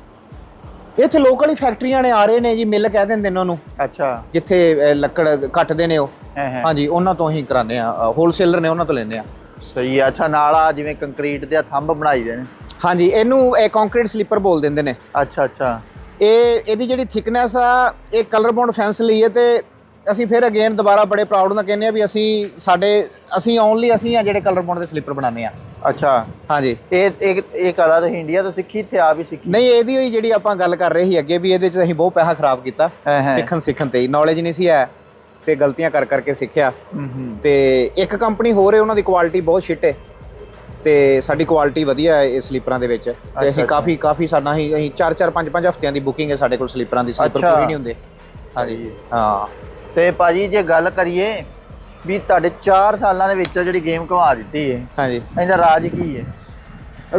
ਇੱਥੇ ਲੋਕਲ ਹੀ ਫੈਕਟਰੀਆਂ ਨੇ ਆ ਰਹੇ ਨੇ ਜੀ ਮਿਲ ਕਹਿ ਦਿੰਦੇ ਨੇ ਉਹਨੂੰ। ਅੱਛਾ। ਜਿੱਥੇ ਲੱਕੜ ਕੱਟਦੇ ਨੇ ਉਹ। ਹਾਂ ਹਾਂ। ਹਾਂਜੀ ਉਹਨਾਂ ਤੋਂ ਹੀ ਕਰਾਉਂਦੇ ਆ ਹੋਲਸੇਲਰ ਨੇ ਉਹਨਾਂ ਤੋਂ ਲੈਂਦੇ ਆ ਸਹੀ ਹੈ ਅੱਛਾ ਨਾਲ ਆ ਜਿਵੇਂ ਕੰਕਰੀਟ ਦੇ ਥੰਬ ਬਣਾਈ ਦੇ ਨੇ। ਹਾਂਜੀ ਇਹਨੂੰ ਇਹ ਕੰਕਰੀਟ ਸਲੀਪਰ ਬੋਲ ਦਿੰਦੇ ਨੇ। ਅੱਛਾ ਅੱਛਾ। ਇਹ ਇਹਦੀ ਜਿਹੜੀ ਥਿਕਨੈਸ ਆ ਇਹ ਕਲਰ ਬੌਂਡ ਫੈਂਸ ਲਈ ਹੈ ਤੇ ਅਸੀਂ ਫਿਰ ਅਗੇਨ ਦੁਬਾਰਾ ਬੜੇ ਪ੍ਰਾਊਡ ਨਾਲ ਕਹਿੰਦੇ ਆ ਵੀ ਅਸੀਂ ਸਾਡੇ ਅਸੀਂ ਓਨਲੀ ਅਸੀਂ ਆ ਜਿਹੜੇ ਕਲਰ ਬੌਂਡ ਦੇ ਸਲੀਪਰ ਬਣਾਉਂਦੇ ਆ। ਅੱਛਾ। ਹਾਂਜੀ। ਇਹ ਇਹ ਇਹ ਕਲਾ ਤੁਸੀਂ ਇੰਡੀਆ ਤੋਂ ਸਿੱਖੀ ਤੇ ਆ ਵੀ ਸਿੱਖੀ। ਨਹੀਂ ਇਹਦੀ ਹੋਈ ਜਿਹੜੀ ਆਪਾਂ ਗੱਲ ਕਰ ਰਹੇ ਸੀ ਅੱਗੇ ਵੀ ਇਹਦੇ 'ਚ ਅਸੀਂ ਬਹੁਤ ਪੈਸਾ ਖਰਾਬ ਕੀਤਾ। ਸਿੱਖਣ ਸਿੱਖਣ ਤੇ ਨੌਲੇਜ ਨਹੀਂ ਸੀ ਹੈ ਤੇ ਗਲਤੀਆਂ ਕਰ ਕਰਕੇ ਸਿੱਖਿਆ। ਹੂੰ ਹੂੰ। ਤੇ ਇੱਕ ਕੰਪਨੀ ਹੋਰ ਹੈ ਉਹਨਾਂ ਦੀ ਕੁਆਲਿਟੀ ਬਹੁਤ ਸ਼ਿਟ ਹੈ। ਤੇ ਸਾਡੀ ਕੁਆਲਿਟੀ ਵਧੀਆ ਹੈ ਇਹ ਸਲੀਪਰਾਂ ਦੇ ਵਿੱਚ। ਤੇ ਅਸੀਂ ਕਾਫੀ ਕਾਫੀ ਸਾਡਾ ਅਸੀਂ ਅਸੀਂ 4 4 5 5 ਹਫ਼ਤਿਆਂ ਦੀ ਬੁਕਿੰਗ ਹੈ ਸਾਡੇ ਕੋਲ ਸਲੀਪਰਾਂ ਦੀ ਸਲੀਪਰ। ਪੂਰੀ ਨਹੀਂ ਹੁੰਦੇ। ਹਾਂਜੀ ਹਾਂ। ਤੇ ਭਾਜੀ ਜੇ ਗੱਲ ਕਰੀਏ ਵੀ ਤੁਹਾਡੇ 4 ਸਾਲਾਂ ਦੇ ਵਿੱਚ ਜਿਹੜੀ ਗੇਮ ਘਵਾ ਦਿੱਤੀ ਹੈ ਹਾਂਜੀ। ਇਹਦਾ ਰਾਜ ਕੀ ਹੈ?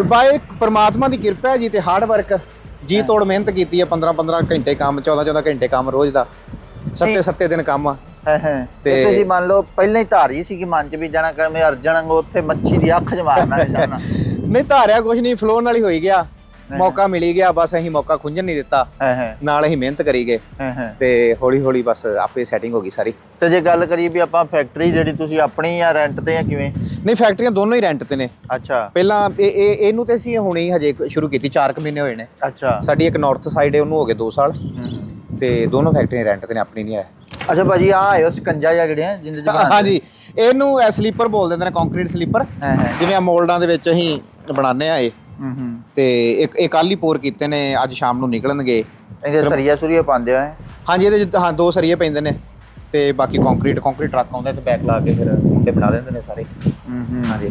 ਬਾਈ ਪ੍ਰਮਾਤਮਾ ਦੀ ਕਿਰਪਾ ਹੈ ਜੀ ਤੇ ਹਾਰਡ ਵਰਕ ਜੀ ਤੋੜ ਮਿਹਨਤ ਕੀਤੀ ਹੈ 15 15 ਘੰਟੇ ਕੰਮ 14 14 ਘੰਟੇ ਕੰਮ ਰੋਜ਼ ਦਾ। ਸੱਤੇ ਸੱਤੇ ਦਿਨ ਕੰਮ ਆ। ਹਾਂ ਹਾਂ। ਤੇ ਤੁਸੀਂ ਮੰਨ ਲਓ ਪਹਿਲਾਂ ਹੀ ਧਾਰੀ ਸੀ ਕਿ ਮਨ ਚ ਵੀ ਜਾਣਾ ਕਰ ਮੈਂ ਅਰਜਨ ਵਾਂਗੂ ਉੱਥੇ ਮੱਛੀ ਦੀ ਅੱਖ ਚ ਮਾਰਨਾ ਜਾਣਾ। (laughs) ਨਹੀਂ ਧਾਰਿਆ ਕੁਝ ਨਹੀਂ ਫਲੋ ਨਾਲ ਹੀ ਹੋਈ ਗਿਆ। ਮੌਕਾ ਮਿਲੀ ਗਿਆ ਬਸ ਅਸੀਂ ਮੌਕਾ ਖੁੰਝਣ ਨਹੀਂ ਦਿੱਤਾ। ਹਾਂ ਹਾਂ। ਨਾਲ ਅਸੀਂ ਮਿਹਨਤ ਕਰੀ ਗਏ। ਹਾਂ ਹਾਂ। ਤੇ ਹੌਲੀ ਹੌਲੀ ਬਸ ਆਪੇ ਸੈਟਿੰਗ ਹੋ ਗਈ ਸਾਰੀ। ਤੇ ਜੇ ਗੱਲ ਕਰੀਏ ਵੀ ਆਪਾਂ ਫੈਕਟਰੀ ਜਿਹੜੀ ਤੁਸੀਂ ਆਪਣੀ ਜਾਂ ਰੈਂਟ ਤੇ ਜਾਂ ਕਿਵੇਂ? ਨਹੀਂ ਫੈਕਟਰੀਆਂ ਦੋਨੋਂ ਹੀ ਰੈਂਟ ਤੇ ਨੇ। ਅੱਛਾ। ਪਹਿਲਾਂ ਇਹ ਇਹ ਇਹਨੂੰ ਤੇ ਅਸੀਂ ਹੁਣੇ ਹਜੇ ਸ਼ੁਰੂ ਕੀਤੀ 4 ਕੁ ਮਹੀਨੇ ਹੋਏ ਨੇ। ਅੱਛਾ। ਸਾਡੀ ਇੱਕ ਨਾਰਥ ਸਾਈਡ ਹੈ ਉਹਨੂੰ ਹੋ ਗਏ 2 ਸਾਲ। ਤੇ ਦੋਨੋਂ ਫੈਕਟਰੀਆਂ ਰੈਂਟ ਤੇ ਨੇ ਆਪਣੀ ਨਹੀਂ ਹੈ ਅੱਛਾ ਭਾਜੀ ਆ ਆਇਓ ਸਕੰਜਾ ਜਾਂ ਜਿਹੜੀਆਂ ਜਿੰਦੇ ਚ ਬਣਾਉਂਦੇ ਹਾਂਜੀ। ਇਹਨੂੰ ਸਲੀਪਰ ਬੋਲ ਦਿੰਦੇ ਨੇ ਕੰਕਰੀਟ ਸਲੀਪਰ। ਹਾਂ ਹਾਂ। ਜਿਵੇਂ ਆ ਮੋਲਡਾਂ ਦੇ ਵਿੱਚ ਅਸੀਂ ਬਣਾਉਂਦੇ ਆ ਇਹ। ਹੂੰ ਹੂੰ। ਤੇ ਇੱਕ ਇਹ ਕੱਲ ਹੀ ਪੋਰ ਕੀਤੇ ਨੇ ਅੱਜ ਸ਼ਾਮ ਨੂੰ ਨਿਕਲਣਗੇ। ਇਹਦੇ ਸਰੀਆ ਸੁਰੀਆ ਪਾਉਂਦੇ ਆ ਹਾਂਜੀ ਇਹਦੇ 'ਚ ਹਾਂ ਦੋ ਸਰੀਏ ਪੈਂਦੇ ਨੇ। ਤੇ ਬਾਕੀ ਕੰਕਰੀਟ ਕੰਕਰੀਟ ਟਰੱਕ ਆਉਂਦਾ ਤੇ ਬੈਕ ਲਾ ਕੇ ਫਿਰ ਮੁੰਡੇ ਬਣਾ ਦਿੰਦੇ ਨੇ ਸਾਰੇ। ਹੂੰ ਹੂੰ। ਹਾਂਜੀ।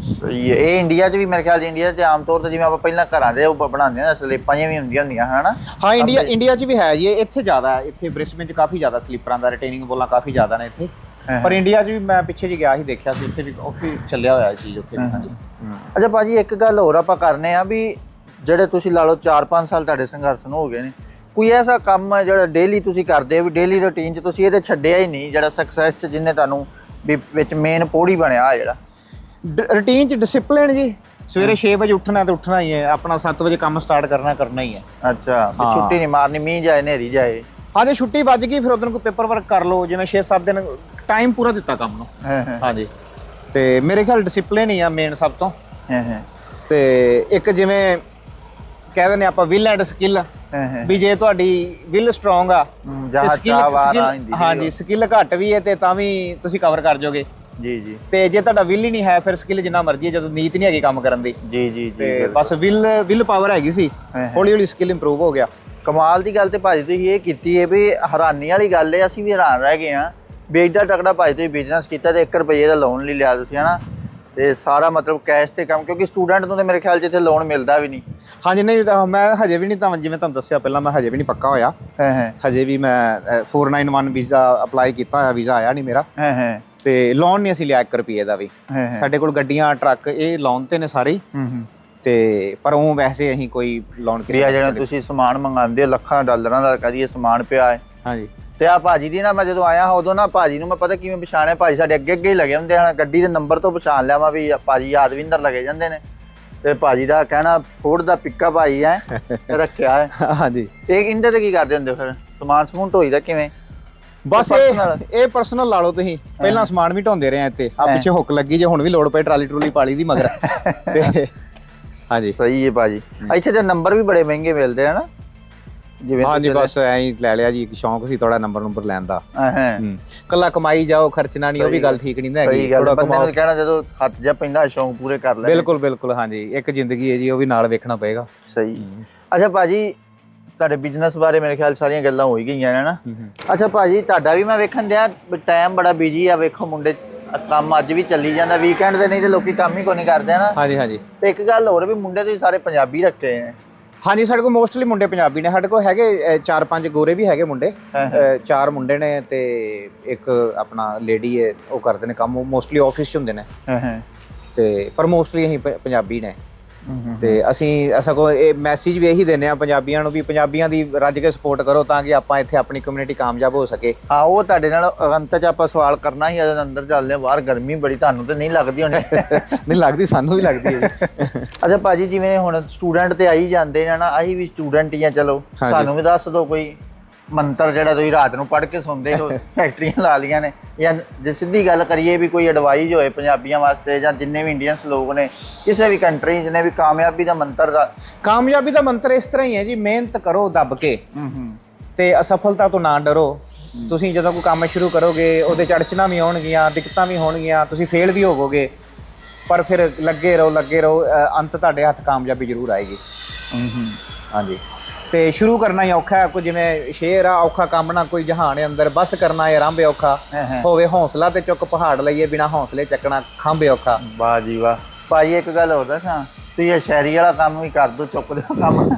ਸਹੀ ਹੈ। ਇਹ ਇੰਡੀਆ 'ਚ ਵੀ ਮੇਰੇ ਖਿਆਲ 'ਚ ਇੰਡੀਆ 'ਚ ਆਮ ਤੌਰ ਤੇ ਜਿਵੇਂ ਆਪਾਂ ਪਹਿਲਾਂ ਘਰਾਂ ਦੇ ਉਹ ਬਣਾਉਂਦੇ ਆ ਸਲੇਪਾਂ ਜਿਹੀਆਂ ਵੀ ਹੁੰਦੀਆਂ ਹੁੰਦੀਆਂ ਹਨਾ? ਹਾਂ ਇੰਡੀਆ ਇੰਡੀਆ 'ਚ ਵੀ ਹੈ ਜੀ ਇਹ ਇੱਥੇ ਜ਼ਿਆਦਾ ਹੈ। ਇੱਥੇ ਬ੍ਰਿਸਬੇਨ 'ਚ ਕਾਫੀ ਜ਼ਿਆਦਾ ਸਲੀਪਰਾਂ ਦਾ ਰਿਟੇਨਿੰਗ ਬੋਲਾਂ ਕਾਫੀ ਜ਼ਿਆਦਾ ਨੇ ਇੱਥੇ। ਹਾਂ। ਪਰ ਇੰਡੀਆ 'ਚ ਵੀ ਮੈਂ ਪਿੱਛੇ ਜੀ ਗਿਆ ਸੀ ਦੇਖਿਆ ਸੀ ਉੱਥੇ ਵੀ ਕਾਫੀ ਚੱਲਿਆ ਹੋਇਆ ਇਹ ਚੀਜ਼ ਉੱਥੇ ਵੀ ਹਾਂਜੀ। ਅੱਛਾ ਭਾਜੀ ਇੱਕ ਗੱਲ ਹੋਰ ਆਪਾਂ ਕਰਨੇ ਆ ਵੀ ਜਿਹੜੇ ਤੁਸੀਂ ਲਾ ਲਓ 4-5 ਸਾਲ ਤੁਹਾਡੇ ਸੰਘਰਸ਼ ਨੂੰ ਹੋ ਗਏ ਨੇ ਕੋਈ ਐਸਾ ਕੰਮ ਹੈ ਜਿਹੜਾ ਡੇਲੀ ਤੁਸੀਂ ਕਰਦੇ ਹੋ ਵੀ ਡੇਲੀ ਰੁਟੀਨ 'ਚ ਤੁਸੀਂ ਇਹਦੇ ਛੱਡਿਆ ਹੀ ਨਹੀਂ ਜਿਹੜਾ ਸਕਸੈਸ 'ਚ ਜਿੰਨੇ ਤੁਹਾਨੂੰ ਵੀ ਵਿੱਚ ਮੇਨ ਪੌੜੀ ਬਣਿਆ ਆ ਜਿਹੜਾ? ਰੁਟੀਨ 'ਚ ਡਿਸਪਲਿਨ ਜੀ। ਸਵੇਰੇ 6 ਵਜੇ ਉੱਠਣਾ ਤੇ ਉੱਠਣਾ ਹੀ ਹੈ। ਆਪਣਾ 7 ਵਜੇ ਕੰਮ ਸਟਾਰਟ ਕਰਨਾ ਕਰਨਾ ਹੀ ਹੈ। ਅੱਛਾ ਵੀ ਹਾਂ। ਛੁੱਟੀ ਨਹੀਂ ਮਾਰਨੀ ਮੀਂਹ ਜਾਏ ਨੇਰੀ ਜਾਏ। ਹਾਂ ਜੇ ਛੁੱਟੀ ਵੱਜ ਗਈ ਫਿਰ ਉਦੋਂ ਕੋਈ ਪੇਪਰ ਵਰਕ ਕਰ ਲਓ। ਜਿਵੇਂ 6-7 ਦਿਨ ਟਾਈਮ ਪੂਰਾ ਦਿੱਤਾ ਕੰਮ ਨੂੰ। ਹਾਂ ਹਾਂ। ਹਾਂਜੀ। ਤੇ ਮੇਰੇ ਖਿਆਲ ਡਿਸਪਲਿਨ ਹੀ ਆ ਮੇਨ ਸਭ ਤੋਂ। ਹਾਂ ਹਾਂ। ਤੇ ਇੱਕ ਜਿਵੇਂ ਕਹਿ ਦਿੰਦੇ ਆਪਾਂ ਵਿਲ ਐਂਡ ਸਕਿੱਲ ਹਾਂ ਵੀ ਜੇ ਤੁਹਾਡੀ ਵਿਲ ਸਟਰੋਂਗ ਆ ਹਮ, ਜਹਾਂ ਚਾਹ ਵਾਰ ਹਾਂਜੀ ਸਕਿੱਲ ਘੱਟ ਵੀ ਹੈ ਤੇ ਤਾਂ ਵੀ ਤੁਸੀਂ ਕਵਰ ਕਰ ਜਾਓਗੇ ਜੀ ਜੀ। ਤੇ ਜੇ ਤੁਹਾਡਾ ਵਿਲ ਹੀ ਨਹੀਂ ਹੈ ਫਿਰ ਸਕਿੱਲ ਜਿੰਨਾ ਮਰਜ਼ੀ ਹੈ ਜਦੋਂ ਨੀਤ ਨਹੀਂ ਹੈਗੀ ਕੰਮ ਕਰਨ ਦੀ। ਜੀ ਜੀ ਜੀ ਤੇ ਬਸ ਵਿਲ ਵਿਲ ਪਾਵਰ ਹੈਗੀ ਸੀ। ਹੌਲੀ ਹੌਲੀ ਸਕਿੱਲ ਇੰਪਰੂਵ ਹੋ ਗਿਆ। ਕਮਾਲ ਦੀ ਗੱਲ ਤੇ ਭਾਜੀ ਤੁਸੀਂ ਇਹ ਕੀਤੀ ਹੈ ਵੀ ਹੈਰਾਨੀ ਵਾਲੀ ਗੱਲ ਹੈ ਅਸੀਂ ਵੀ ਹੈਰਾਨ ਰਹਿ ਗਏ ਆ ਏਡਾ ਤਕੜਾ ਭਾਜੀ ਤੁਸੀਂ ਬਿਜ਼ਨਸ ਕੀਤਾ ਤੇ 1 ਰੁਪਏ ਦਾ ਲੋਨ ਲਈ ਲਿਆ ਤੁਸੀਂ ਹਨਾ? ਤੇ ਸਾਰਾ ਮਤਲਬ ਕੈਸ਼ ਤੇ ਕੰਮ ਕਿਉਂਕਿ ਸਟੂਡੈਂਟ ਨੂੰ ਤੇ ਮੇਰੇ ਖਿਆਲ 'ਚ ਇੱਥੇ ਲੋਨ ਮਿਲਦਾ ਵੀ ਨਹੀਂ। ਹਾਂਜੀ ਨਹੀਂ ਤਾਂ ਮੈਂ ਹਜੇ ਵੀ ਨਹੀਂ ਤਾਂ ਜਿਵੇਂ ਤੁਹਾਨੂੰ ਦੱਸਿਆ ਪਹਿਲਾਂ ਮੈਂ ਹਜੇ ਵੀ ਨਹੀਂ ਪੱਕਾ ਹੋਇਆ। ਹਾਂ ਹਾਂ। ਹਜੇ ਵੀ ਮੈਂ ਅ, 491 ਵੀਜ਼ਾ ਅਪਲਾਈ ਕੀਤਾ ਹੋਇਆ ਵੀਜ਼ਾ ਆਇਆ ਨਹੀਂ ਮੇਰਾ। ਹਾਂ ਹਾਂ। ਤੇ ਲੋਨ ਨਹੀਂ ਅਸੀਂ ਲਿਆ 1 ਰੁਪਏ ਦਾ ਵੀ। ਸਾਡੇ ਕੋਲ ਗੱਡੀਆਂ ਟਰੱਕ ਇਹ ਲੋਨ ਤੇ ਨੇ ਸਾਰੇ ਹੀ। ਹੂੰ ਹੂੰ। ਤੇ ਪਰ ਉਹ ਵੈਸੇ ਅਸੀਂ ਕੋਈ ਲੋਨ ਵੀ ਕਿਸੇ ਆ ਜਿਹੜਾ ਤੁਸੀਂ ਸਮਾਨ ਮੰਗਾਉਂਦੇ ਹੋ ਲੱਖਾਂ ਡਾਲਰਾਂ ਦਾ ਇਹ ਸਮਾਨ ਪਿਆ ਹੈ। ਹਾਂਜੀ। ਤੇ ਆ ਭਾਜੀ ਦੀ ਨਾ ਮੈਂ ਜਦੋਂ ਆਇਆ ਉਦੋਂ ਨਾ ਭਾਜੀ ਨੂੰ ਮੈਂ ਪਤਾ ਕਿਵੇਂ ਪਛਾਣਿਆ? ਭਾਜੀ ਸਾਡੇ ਅੱਗੇ ਅੱਗੇ ਹੀ ਲੱਗੇ ਹੁੰਦੇ ਹਨ। ਗੱਡੀ ਦੇ ਨੰਬਰ ਤੋਂ ਪਛਾਣ ਲਿਆ ਮੈਂ ਵੀ ਭਾਜੀ ਯਾਦਵਿੰਦਰ ਲੱਗੇ ਜਾਂਦੇ ਨੇ। ਤੇ ਭਾਜੀ ਦਾ ਕਹਿਣਾ ਫੋਰਡ ਦਾ ਪਿੱਕਾ ਭਾਈ ਹੈ ਰੱਖਿਆ ਹੈ। (laughs) ਹਾਂਜੀ। ਇਹ ਇੰਦੇ ਤੇ ਕੀ ਕਰਦੇ ਹੁੰਦੇ ਫਿਰ? ਸਮਾਨ ਸਮੂਨ ਢੋਈਦਾ ਕਿਵੇਂ? ਬਸ ਇਹ ਇਹ ਪਰਸਨਲ ਲਾ ਲਓ ਤੁਸੀਂ। ਪਹਿਲਾਂ ਸਮਾਨ ਵੀ ਢੋਂਦੇ ਰਹੇ ਆ ਇੱਥੇ। ਆ ਪਿੱਛੇ ਹੁੱਕ ਲੱਗੀ ਜੇ ਹੁਣ ਵੀ ਲੋੜ ਪਏ ਟਰਾਲੀ ਟਰੂਲੀ ਪਾਲੀ ਦੀ ਮਗਰ। (laughs) ਤੇ ਹਾਂਜੀ। ਸਹੀ ਹੈ ਭਾਜੀ। ਇੱਥੇ ਤੇ ਨੰਬਰ ਵੀ ਬੜੇ ਮਹਿੰਗੇ ਮਿਲਦੇ ਹਨ ਜਿਵੇਂ ਹਾਂਜੀ ਬਸ ਐਂ ਹੀ ਲੈ ਲਿਆ ਜੀ ਇੱਕ ਸ਼ੌਂਕ ਸੀ ਥੋੜਾ ਨੰਬਰ ਨੰਬਰ ਲੈਣ ਦਾ। ਹਾਂ ਕੱਲਾ ਕਮਾਈ ਜਾਓ ਖਰਚਣਾ ਨਹੀਂ ਉਹ ਵੀ ਗੱਲ। ਠੀਕ ਨਹੀਂ ਨਾ ਹੈਗੀ। ਥੋੜਾ ਬੰਦੇ ਕਮਾਓ। ਨੂੰ ਕਹਿਣਾ ਜਦੋਂ ਹੱਥ ਜਾ ਪੈਂਦਾ ਸ਼ੌਂਕ ਪੂਰੇ ਕਰ ਲੈ ਬਿਲਕੁਲ ਬਿਲਕੁਲ ਹਾਂਜੀ। ਇੱਕ ਜ਼ਿੰਦਗੀ ਹੈ ਜੀ ਉਹ ਵੀ ਨਾਲ ਵੇਖਣਾ ਪਏਗਾ। ਸਹੀ। ਅੱਛਾ ਭਾਜੀ ਤੁਹਾਡੇ ਬਿਜ਼ਨਸ ਬਾਰੇ ਮੇਰੇ ਖਿਆਲ ਸਾਰੀਆਂ ਗੱਲਾਂ ਹੋ ਹੀ ਗਈਆਂ ਨੇ ਨਾ। ਅੱਛਾ ਭਾਜੀ ਤੁਹਾਡਾ ਵੀ ਮੈਂ ਵੇਖਣ ਦਿਆ ਟਾਈਮ ਬੜਾ ਬਿਜ਼ੀ ਆ ਵੇਖੋ ਮੁੰਡੇ ਕੰਮ ਅੱਜ ਵੀ ਚੱਲੀ ਜਾਂਦਾ ਵੀਕਐਂਡ ਦੇ ਨਹੀਂ ਤੇ ਲੋਕੀ ਕੰਮ ਹੀ ਕੋਈ ਨਹੀਂ ਕਰਦੇ ਨਾ ਹਾਂਜੀ ਹਾਂਜੀ। ਤੇ ਇੱਕ ਗੱਲ ਹੋਰ ਵੀ ਮੁੰਡੇ ਤੁਸੀਂ ਸਾਰੇ ਪੰਜਾਬੀ ਰੱਖੇ ਨੇ। ਹਾਂਜੀ ਸਾਡੇ ਕੋਲ ਮੋਸਟਲੀ ਮੁੰਡੇ ਪੰਜਾਬੀ ਨੇ। ਸਾਡੇ ਕੋਲ ਹੈਗੇ ਚਾਰ ਪੰਜ ਗੋਰੇ ਵੀ ਹੈਗੇ ਮੁੰਡੇ। ਚਾਰ ਮੁੰਡੇ ਨੇ ਤੇ ਇੱਕ ਆਪਣਾ ਲੇਡੀ ਹੈ ਉਹ ਕਰਦੇ ਨੇ ਕੰਮ। ਮੋਸਟਲੀ ਆਫਿਸ 'ਚ ਹੁੰਦੇ ਨੇ। ਹਾਂ ਹਾਂ। ਤੇ ਪਰ ਮੋਸਟਲੀ ਅਸੀਂ ਪੰਜਾਬੀ ਨੇ। ਤੇ ਅਸੀਂ ਅਸਾਂ ਕੋ ਇਹ ਮੈਸੇਜ ਵੀ ਇਹੀ ਦਿੰਦੇ ਆ ਪੰਜਾਬੀਆਂ ਨੂੰ ਵੀ ਪੰਜਾਬੀਆਂ ਦੀ ਰੱਜ ਕੇ ਸਪੋਰਟ ਕਰੋ ਤਾਂ ਕਿ ਆਪਾਂ ਇੱਥੇ ਆਪਣੀ ਕਮਿਊਨਿਟੀ ਕਾਮਯਾਬ ਹੋ ਸਕੇ। ਹਾਂ ਉਹ ਤੁਹਾਡੇ ਨਾਲ ਅੰਤ ਚ ਆਪਾਂ ਸਵਾਲ ਕਰਨਾ ਹੀ ਜਦੋਂ ਅੰਦਰ ਚੱਲਦੇ ਹਾਂ ਬਾਹਰ ਗਰਮੀ ਬੜੀ ਤੁਹਾਨੂੰ ਤੇ ਨਹੀਂ ਲੱਗਦੀ ਹੋਣੀ। (laughs) ਨਹੀਂ ਲੱਗਦੀ ਸਾਨੂੰ ਵੀ ਲੱਗਦੀ ਹੈ (laughs) ਅੱਛਾ ਭਾਜੀ ਜਿਵੇਂ ਹੁਣ ਸਟੂਡੈਂਟ ਤੇ ਆਈ ਜਾਂਦੇ ਨੇ ਨਾ ਅਸੀਂ ਵੀ ਸਟੂਡੈਂਟ ਹੀ ਆ ਚਲੋ। ਸਾਨੂੰ ਵੀ ਦੱਸ ਦਿਓ ਕੋਈ। ਮੰਤਰ ਜਿਹੜਾ ਤੁਸੀਂ ਰਾਤ ਨੂੰ ਪੜ੍ਹ ਕੇ ਸੌਂਦੇ ਹੋ (laughs) ਫੈਕਟਰੀਆਂ ਲਾ ਲੀਆਂ ਨੇ। ਜਾਂ ਜੇ ਸਿੱਧੀ ਗੱਲ ਕਰੀਏ ਵੀ ਕੋਈ ਐਡਵਾਈਸ ਹੋਏ ਪੰਜਾਬੀਆਂ ਵਾਸਤੇ ਜਾਂ ਜਿੰਨੇ ਵੀ ਇੰਡੀਅਨਸ ਲੋਕ ਨੇ ਕਿਸੇ ਵੀ ਕੰਟਰੀ ਜਿਹਨੇ ਵੀ ਕਾਮਯਾਬੀ ਦਾ ਮੰਤਰ ਦਾ ਕਾਮਯਾਬੀ ਦਾ ਮੰਤਰ ਇਸ ਤਰ੍ਹਾਂ ਹੀ ਹੈ ਜੀ ਮਿਹਨਤ ਕਰੋ ਦੱਬ ਕੇ। ਤੇ ਅਸਫਲਤਾ ਤੋਂ ਨਾ ਡਰੋ। ਤੁਸੀਂ ਜਦੋਂ ਕੋਈ ਕੰਮ ਸ਼ੁਰੂ ਕਰੋਗੇ ਉਹਦੇ ਚ ਅੜਚਣਾਂ ਵੀ ਆਉਣਗੀਆਂ ਦਿੱਕਤਾਂ ਵੀ ਹੋਣਗੀਆਂ ਤੁਸੀਂ ਫੇਲ ਵੀ ਹੋਵੋਗੇ। ਪਰ ਫਿਰ ਲੱਗੇ ਰਹੋ ਲੱਗੇ ਰਹੋ ਅੰਤ ਤੁਹਾਡੇ ਹੱਥ ਕਾਮਯਾਬੀ ਜ਼ਰੂਰ ਆਏਗੀ। ਹਾਂਜੀ। ਤੇ ਸ਼ੁਰੂ ਕਰਨਾ ਹੀ ਔਖਾ ਹੈ ਕੋਈ ਜਿਵੇਂ ਸ਼ੇਰ ਆ ਔਖਾ ਕੰਮ ਨਾ ਕੋਈ ਜਹਾਨ ਅੰਦਰ ਬਸ ਕਰਨਾ ਇਹ ਆਰੰਭ ਔਖਾ। ਹਾਂ, ਹਾਂ। ਹੋਵੇ ਹੌਸਲਾ ਤੇ ਚੁੱਕ ਪਹਾੜ ਲਈਏ ਬਿਨਾ ਹੌਸਲੇ ਚੱਕਣਾ ਖੰਭ ਔਖਾ। ਵਾਹ ਜੀ ਵਾਹ। ਭਾਜੀ ਇੱਕ ਗੱਲ ਹੋਰ ਦੱਸਾਂ ਤੁਸੀਂ ਇਹ ਸ਼ਾਇਰੀ ਵਾਲਾ ਕੰਮ ਵੀ ਕਰ ਦੋ ਚੁੱਕ ਦਿਓ ਕੰਮ।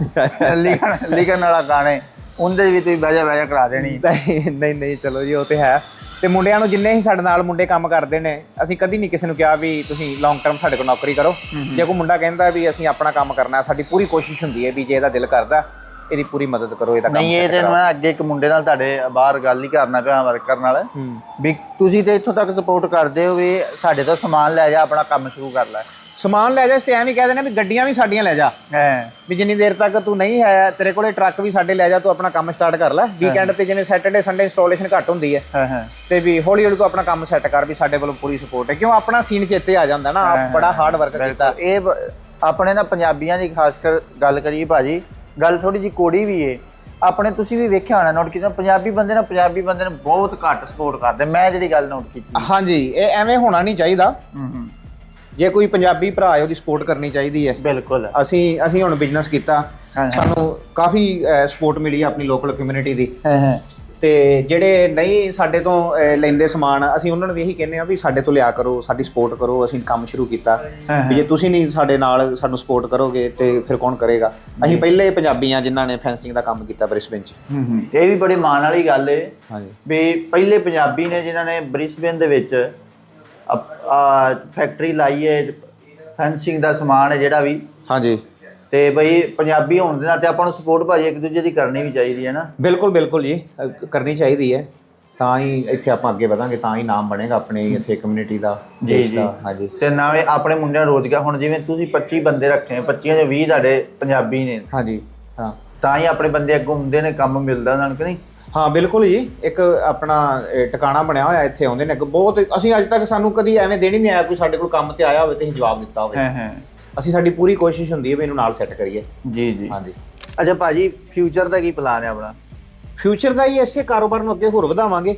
ਲਿਖਣ ਲਿਖਣ ਵਾਲਾ ਗਾਣੇ ਉਹਦੇ ਵੀ ਤੁਸੀਂ ਬਹਿ ਜਾ ਬਹਿ ਜਾ ਕਰਾ ਦੇਣੀ। ਨਹੀਂ ਨਹੀਂ ਨਹੀਂ ਚਲੋ ਜੀ ਉਹ ਤੇ ਹੈ। ਤੇ ਮੁੰਡਿਆਂ ਨੂੰ ਜਿੰਨੇ ਹੀ ਸਾਡੇ ਨਾਲ ਮੁੰਡੇ ਕੰਮ ਕਰਦੇ ਨੇ ਅਸੀਂ ਕਦੀ ਨਹੀਂ ਕਿਸੇ ਨੂੰ ਕਿਹਾ ਵੀ ਤੁਸੀਂ ਲੌਂਗ ਟਰਮ ਸਾਡੇ ਕੋਲ ਨੌਕਰੀ ਕਰੋ। ਜੇ ਕੋਈ ਮੁੰਡਾ ਕਹਿੰਦਾ ਵੀ ਅਸੀਂ ਆਪਣਾ ਕੰਮ ਕਰਨਾ ਹੈ, ਸਾਡੀ ਪੂਰੀ ਕੋਸ਼ਿਸ਼ ਹੁੰਦੀ ਹੈ ਵੀ ਜੇ ਇਹਦਾ ਦਿਲ ਕਰਦਾ ਇਹਦੀ ਪੂਰੀ ਮਦਦ ਕਰੋ ਇਹਦਾ ਕੰਮ ਨਹੀਂ ਇਹ set ਤੇ ਕਰਾਓ। ਮੈਂ ਅੱਗੇ ਇੱਕ ਮੁੰਡੇ ਨਾਲ ਤੁਹਾਡੇ ਬਾਹਰ ਗੱਲ ਹੀ ਕਰਨਾ ਪਿਆ ਵਰਕਰ ਨਾਲ। ਹੂੰ। ਵੀ ਤੁਸੀਂ ਤੇ ਇੱਥੋਂ ਤੱਕ ਸਪੋਰਟ ਕਰਦੇ ਹੋ ਵੀ ਸਾਡੇ ਤੋਂ ਸਮਾਨ ਲੈ ਜਾ ਆਪਣਾ ਕੰਮ ਸ਼ੁਰੂ ਕਰ ਲੈ। ਸਮਾਨ ਲੈ ਜਾ ਇਸ ਤੇ ਐਵੇਂ ਕਹਿ ਦਿੰਦੇ ਵੀ ਗੱਡੀਆਂ ਵੀ ਸਾਡੀਆਂ ਲੈ ਜਾ। ਹੈ। ਵੀ ਜਿੰਨੀ ਦੇਰ ਤੱਕ ਤੂੰ ਨਹੀਂ ਹੈ ਤੇਰੇ ਕੋਲੇ ਟਰੱਕ ਵੀ ਸਾਡੇ ਲੈ ਜਾ ਤੂੰ ਆਪਣਾ ਕੰਮ ਸਟਾਰਟ ਕਰ ਲੈ। ਵੀਕਐਂਡ ਤੇ ਜਿਵੇਂ ਸੈਟਰਡੇ ਸੰਡੇ ਇੰਸਟਾਲੇਸ਼ਨ ਘੱਟ ਹੁੰਦੀ ਹੈ। ਹਾਂ ਹਾਂ। ਤੇ ਵੀ ਹੌਲੀ ਹੌਲੀ ਤੂੰ ਆਪਣਾ ਕੰਮ ਸੈੱਟ ਕਰ ਵੀ ਸਾਡੇ ਵੱਲੋਂ ਪੂਰੀ ਸਪੋਰਟ ਹੈ। ਕਿਉਂ? ਆਪਣਾ ਸੀਨ ਚੇਤੇ ਆ ਜਾਂਦਾ ਨਾ। ਆਪ ਬੜਾ ਹਾਰਡ ਵਰਕ ਕੀਤਾ। ਇਹ ਬ- ਆਪਣੇ ਨਾ ਪੰਜਾਬੀਆਂ ਦੀ ਖਾਸ ਕਰ ਗੱਲ ਕਰੀਏ ਭਾਜੀ ਗੱਲ ਥੋੜੀ ਜੀ ਕੋੜੀ ਵੀ ਏ। ਆਪਣੇ ਤੁਸੀਂ ਵੀ ਵੇਖਿਆ ਹੋਣਾ ਨੋਟ ਕੀਤਾ ਪੰਜਾਬੀ ਬੰਦੇ ਨਾ ਪੰਜਾਬੀ ਬੰਦੇ ਨੂੰ ਬਹੁਤ ਘੱਟ ਸਪੋਰਟ ਕਰਦੇ। ਮੈਂ ਜਿਹੜੀ ਗੱਲ ਨੋਟ ਕੀਤੀ ਹਾਂਜੀ ਇਹ ਐਵੇਂ ਹੋਣਾ ਨਹੀਂ ਚਾਹੀਦਾ। ਹੂੰ ਹੂੰ। ਜੇ ਕੋਈ ਪੰਜਾਬੀ ਭਰਾ ਹੈ ਉਹਦੀ ਸਪੋਰਟ ਕਰਨੀ ਚਾਹੀਦੀ ਹੈ। ਬਿਲਕੁਲ। ਅਸੀਂ ਅਸੀਂ ਹੁਣ ਬਿਜ਼ਨਸ ਕੀਤਾ। ਸਾਨੂੰ ਕਾਫੀ ਸਪੋਰਟ ਮਿਲੀ ਆਪਣੀ ਲੋਕਲ ਕਮਿਊਨਿਟੀ ਦੀ। ਹਾਂ ਹਾਂ। ਤੇ ਜਿਹੜੇ ਨਹੀਂ ਸਾਡੇ ਤੋਂ ਅਹ, ਲੈਂਦੇ ਸਮਾਨ ਅਸੀਂ ਉਹਨਾਂ ਨੂੰ ਵੀ ਇਹੀ ਕਹਿੰਦੇ ਆ ਵੀ ਸਾਡੇ ਤੋਂ ਲਿਆ ਕਰੋ ਸਾਡੀ ਸਪੋਰਟ ਕਰੋ ਅਸੀਂ ਕੰਮ ਸ਼ੁਰੂ ਕੀਤਾ। ਵੀ ਜੇ ਤੁਸੀਂ ਨਹੀਂ ਸਾਡੇ ਨਾਲ ਸਾਨੂੰ ਸਪੋਰਟ ਕਰੋਗੇ ਤੇ ਫਿਰ ਕੌਣ ਕਰੇਗਾ? ਅਸੀਂ ਪਹਿਲੇ ਪੰਜਾਬੀ ਆ ਜਿਨ੍ਹਾਂ ਨੇ ਫੈਂਸਿੰਗ ਦਾ ਕੰਮ ਕੀਤਾ ਬ੍ਰਿਸਬੇਨ 'ਚ। ਹੂੰ ਹੂੰ। ਇਹ ਵੀ ਬੜੀ ਮਾਣ ਵਾਲੀ ਗੱਲ ਏ ਹਾਂਜੀ। ਵੀ ਪਹਿਲੇ ਪੰਜਾਬੀ ਨੇ ਜਿਨ੍ਹਾਂ ਨੇ ਬ੍ਰਿਸਬੇਨ ਦੇ ਵਿੱਚ ਆ ਫੈਕਟਰੀ ਲਾਈ ਹੈ ਫੈਂਸਿੰਗ ਦਾ ਸਮਾਨ ਹੈ ਜਿਹੜਾ ਵੀ। ਹਾਂਜੀ। ਤੇ ਬਈ ਪੰਜਾਬੀ ਹੋਣ ਦੇ ਨਾਤੇ ਆਪਾਂ ਨੂੰ ਸਪੋਰਟ ਭਾਜੀ ਇੱਕ ਦੂਜੇ ਦੀ ਕਰਨੀ ਵੀ ਚਾਹੀਦੀ ਹੈ ਨਾ। ਬਿਲਕੁਲ ਬਿਲਕੁਲ ਜੀ। ਕਰਨੀ ਚਾਹੀਦੀ ਹੈ। ਤਾਂ ਹੀ ਇੱਥੇ ਆਪਾਂ ਅੱਗੇ ਵਧਾਂਗੇ ਤਾਂ ਹੀ ਨਾਮ ਬਣੇਗਾ ਆਪਣੇ ਇੱਥੇ ਕਮਿਊਨਿਟੀ ਦਾ ਜੀ, ਦੇਸ਼ ਜੀ। ਦਾ। ਹਾਂਜੀ। ਤੇ ਨਾਲੇ ਆਪਣੇ ਮੁੰਡਿਆਂ ਨੂੰ ਰੋਜ਼ਗਾਰ ਹੁਣ ਜਿਵੇਂ ਤੁਸੀਂ 25 ਬੰਦੇ ਰੱਖੇ ਨੇ 25 ਚੋਂ 20 ਤੁਹਾਡੇ ਪੰਜਾਬੀ ਨੇ। ਹਾਂਜੀ ਹਾਂ। ਤਾਂ ਹੀ ਆਪਣੇ ਬੰਦੇ ਅੱਗੋਂ ਹੁੰਦੇ ਨੇ ਕੰਮ ਮਿਲਦਾ ਉਹਨਾਂ ਨੂੰ ਕਿ ਨਹੀਂ? ਹਾਂ ਬਿਲਕੁਲ ਜੀ। ਇੱਕ ਆਪਣਾ ਟਿਕਾਣਾ ਬਣਿਆ ਹੋਇਆ ਇੱਥੇ ਆਉਂਦੇ ਨੇ ਅੱਗੇ। ਬਹੁਤ ਅਸੀਂ ਅੱਜ ਤੱਕ ਸਾਨੂੰ ਕਦੀ ਐਵੇਂ ਦੇਣ ਨਹੀਂ ਆਇਆ ਕੋਈ ਸਾਡੇ ਕੋਲ ਕੰਮ ਤੇ ਆਇਆ ਹੋਵੇ ਤੇ ਅਸੀਂ ਜਵਾਬ ਦਿੱਤਾ ਹੋਵੇ। ਹਾਂ ਹਾਂ। ਅਸੀਂ ਸਾਡੀ ਪੂਰੀ ਕੋਸ਼ਿਸ਼ ਹੁੰਦੀ ਹੈ ਵੀ ਇਹਨੂੰ ਨਾਲ ਸੈੱਟ ਕਰੀਏ। ਜੀ ਜੀ। ਹਾਂਜੀ। ਅੱਛਾ ਭਾਜੀ ਫਿਊਚਰ ਦਾ ਕੀ ਪਲਾਨ ਹੈ ਆਪਣਾ? ਫਿਊਚਰ ਦਾ ਹੀ ਇਸੇ ਕਾਰੋਬਾਰ ਨੂੰ ਅੱਗੇ ਹੋਰ ਵਧਾਵਾਂਗੇ।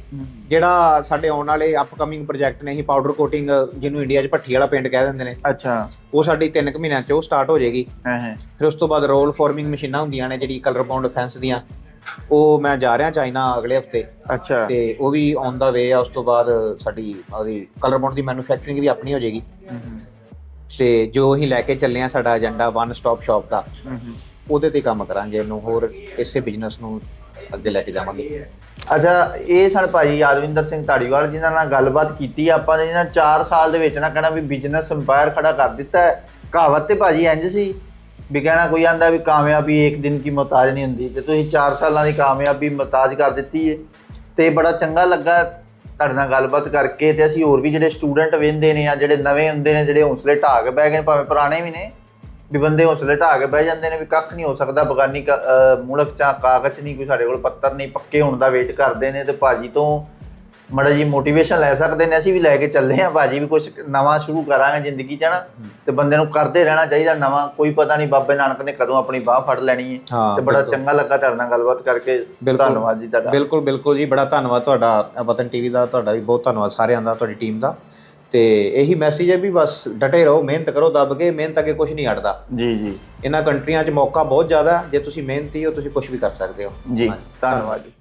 ਜਿਹੜਾ ਸਾਡੇ ਆਉਣ ਵਾਲੇ ਅਪਕਮਿੰਗ ਪ੍ਰੋਜੈਕਟ ਨੇ ਹੀ ਪਾਊਡਰ ਕੋਟਿੰਗ ਜਿਹਨੂੰ ਇੰਡੀਆ 'ਚ ਭੱਠੀ ਵਾਲਾ ਪੇਂਟ ਕਹਿ ਦਿੰਦੇ ਨੇ। ਅੱਛਾ। ਉਹ ਸਾਡੀ 3 ਕੁ ਮਹੀਨਿਆਂ 'ਚ ਉਹ ਸਟਾਰਟ ਹੋ ਜਾਏਗੀ। ਹਾਂ ਹਾਂ। ਫਿਰ ਉਸ ਤੋਂ ਬਾਅਦ ਰੋਲ ਫਾਰਮਿੰਗ ਮਸ਼ੀਨਾਂ ਹੁੰਦੀਆਂ ਨੇ ਜਿਹੜੀ ਕਲਰ ਬਾਉਂਡ ਫੈਂਸ ਦੀਆਂ। ਉਹ ਮੈਂ ਜਾ ਰਿਹਾ ਚਾਈਨਾ ਅਗਲੇ ਹਫ਼ਤੇ। ਅੱਛਾ। ਤੇ ਉਹ ਵੀ ਔਨ ਦਾ ਵੇ ਆ ਉਸ ਤੋਂ ਬਾਅਦ ਸਾਡੀ ਉਹਦੀ ਕਲਰ ਬਾਉਂਡ ਦੀ ਮੈਨੂਫੈਕਚਰਿੰਗ ਵੀ ਆਪਣੀ ਹੋ ਜਾਏਗੀ। ਹੂੰ ਹੂੰ। ਤੇ ਜੋ ਅਸੀਂ ਲੈ ਕੇ ਚੱਲੇ ਆ ਸਾਡਾ ਏਜੰਡਾ ਵਨ ਸਟਾਪ ਸ਼ਾਪ ਦਾ ਉਹਦੇ ਤੇ ਕੰਮ ਕਰਾਂਗੇ ਇਹਨੂੰ ਹੋਰ ਇਸੇ ਬਿਜ਼ਨਸ ਨੂੰ ਅੱਗੇ ਲੈ ਕੇ ਜਾਵਾਂਗੇ। ਅੱਛਾ ਇਹ ਸਨ ਭਾਜੀ ਯਾਦਵਿੰਦਰ ਸਿੰਘ ਧਾੜੀਵਾਲ ਜਿਨ੍ਹਾਂ ਨਾਲ ਗੱਲਬਾਤ ਕੀਤੀ ਆਪਾਂ ਨੇ ਜਿਹਨਾਂ 4 ਸਾਲ ਦੇ ਵਿੱਚ ਨਾ ਕਹਿਣਾ ਵੀ ਬਿਜ਼ਨਸ ਅੰਪਾਇਰ ਖੜਾ ਕਰ ਦਿੱਤਾ ਹੈ। ਕਹਾਵਤ ਤੇ ਭਾਜੀ ਇੰਜ ਸੀ ਵੀ ਕਹਿਣਾ ਕੋਈ ਆਂਦਾ ਵੀ ਕਾਮਯਾਬੀ ਇੱਕ ਦਿਨ ਕੀ ਮੁਹਤਾਜ ਨਹੀਂ ਹੁੰਦੀ ਤੇ ਤੁਸੀਂ 4 ਸਾਲਾਂ ਦੀ ਕਾਮਯਾਬੀ ਮੁਹਤਾਜ ਕਰ ਦਿੱਤੀ ਹੈ ਤੇ ਬੜਾ ਚੰਗਾ ਲੱਗਾ ਤੁਹਾਡੇ ਨਾਲ ਗੱਲਬਾਤ ਕਰਕੇ ਤੇ ਅਸੀਂ ਹੋਰ ਵੀ ਜਿਹੜੇ ਸਟੂਡੈਂਟ ਵੇਂਦੇ ਨੇ ਆ ਜਿਹੜੇ ਨਵੇਂ ਹੁੰਦੇ ਨੇ, ਜਿਹੜੇ ਹੌਸਲੇ ਢਾਹ ਕੇ ਬਹਿ ਗਏ ਨੇ, ਭਾਵੇਂ ਪੁਰਾਣੇ ਵੀ ਨੇ, ਵੀ ਬੰਦੇ ਹੌਸਲੇ ਢਾਹ ਕੇ ਬਹਿ ਜਾਂਦੇ ਨੇ ਵੀ ਕੱਖ ਨਹੀਂ ਹੋ ਸਕਦਾ, ਬਗਾਨੀ ਕ- ਮੁਲਕ ਚਾ ਕਾਗਜ਼ ਨਹੀਂ, ਕੋਈ ਸਾਡੇ ਕੋਲ ਪੱਤਰ ਨਹੀਂ, ਪੱਕੇ ਹੋਣ ਦਾ ਵੇਟ ਕਰਦੇ ਨੇ ਤੇ ਭਾਜੀ ਤੋਂ ਮੜਾ ਜੀ ਮੋਟੀਵੇਸ਼ਨ ਲੈ ਸਕਦੇ ਨੇ ਅਸੀਂ ਵੀ ਲੈ ਕੇ ਚੱਲੇ ਆ ਭਾਜੀ ਵੀ ਕੁਝ ਨਵਾਂ ਸ਼ੁਰੂ ਕਰਾਂਗੇ ਜ਼ਿੰਦਗੀ 'ਚ ਨਾ ਤੇ ਬੰਦੇ ਨੂੰ ਕਰਦੇ ਰਹਿਣਾ ਚਾਹੀਦਾ ਨਵਾਂ ਕੋਈ ਪਤਾ ਨਹੀਂ ਬਾਬੇ ਨਾਨਕ ਨੇ ਕਦੋਂ ਆਪਣੀ ਬਾਹ ਫੜ ਲੈਣੀ ਹੈ ਤੇ ਬੜਾ। ਚੰਗਾ ਲੱਗਾ ਤੁਹਾਡੇ ਨਾਲ ਗੱਲਬਾਤ ਕਰਕੇ। ਧੰਨਵਾਦ ਜੀ ਤੁਹਾਡਾ ਬਿਲਕੁਲ ਬਿਲਕੁਲ ਜੀ ਬੜਾ ਧੰਨਵਾਦ ਤੁਹਾਡਾ ਵਤਨ ਟੀਵੀ ਦਾ ਤੁਹਾਡਾ ਵੀ ਬਹੁਤ ਧੰਨਵਾਦ ਸਾਰਿਆਂ ਦਾ ਤੁਹਾਡੀ ਟੀਮ ਦਾ ਤੇ ਇਹੀ ਮੈਸੇਜ ਹੈ ਵੀ ਬਸ ਡਟੇ ਰਹੋ ਮਿਹਨਤ ਕਰੋ ਦੱਬ ਕੇ ਮਿਹਨਤ ਅੱਗੇ ਕੁਝ ਨਹੀਂ ਅੜਦਾ ਜੀ ਜੀ ਇਹਨਾਂ ਕੰਟਰੀਆਂ 'ਚ ਮੌਕਾ ਬਹੁਤ ਜ਼ਿਆਦਾ। ਜੇ ਤੁਸੀਂ ਮਿਹਨਤੀ ਹੋ ਤੁਸੀਂ ਕੁਝ ਵੀ ਕਰ ਸਕਦੇ ਹੋ ਜੀ। ਧੰਨਵਾਦ ਜੀ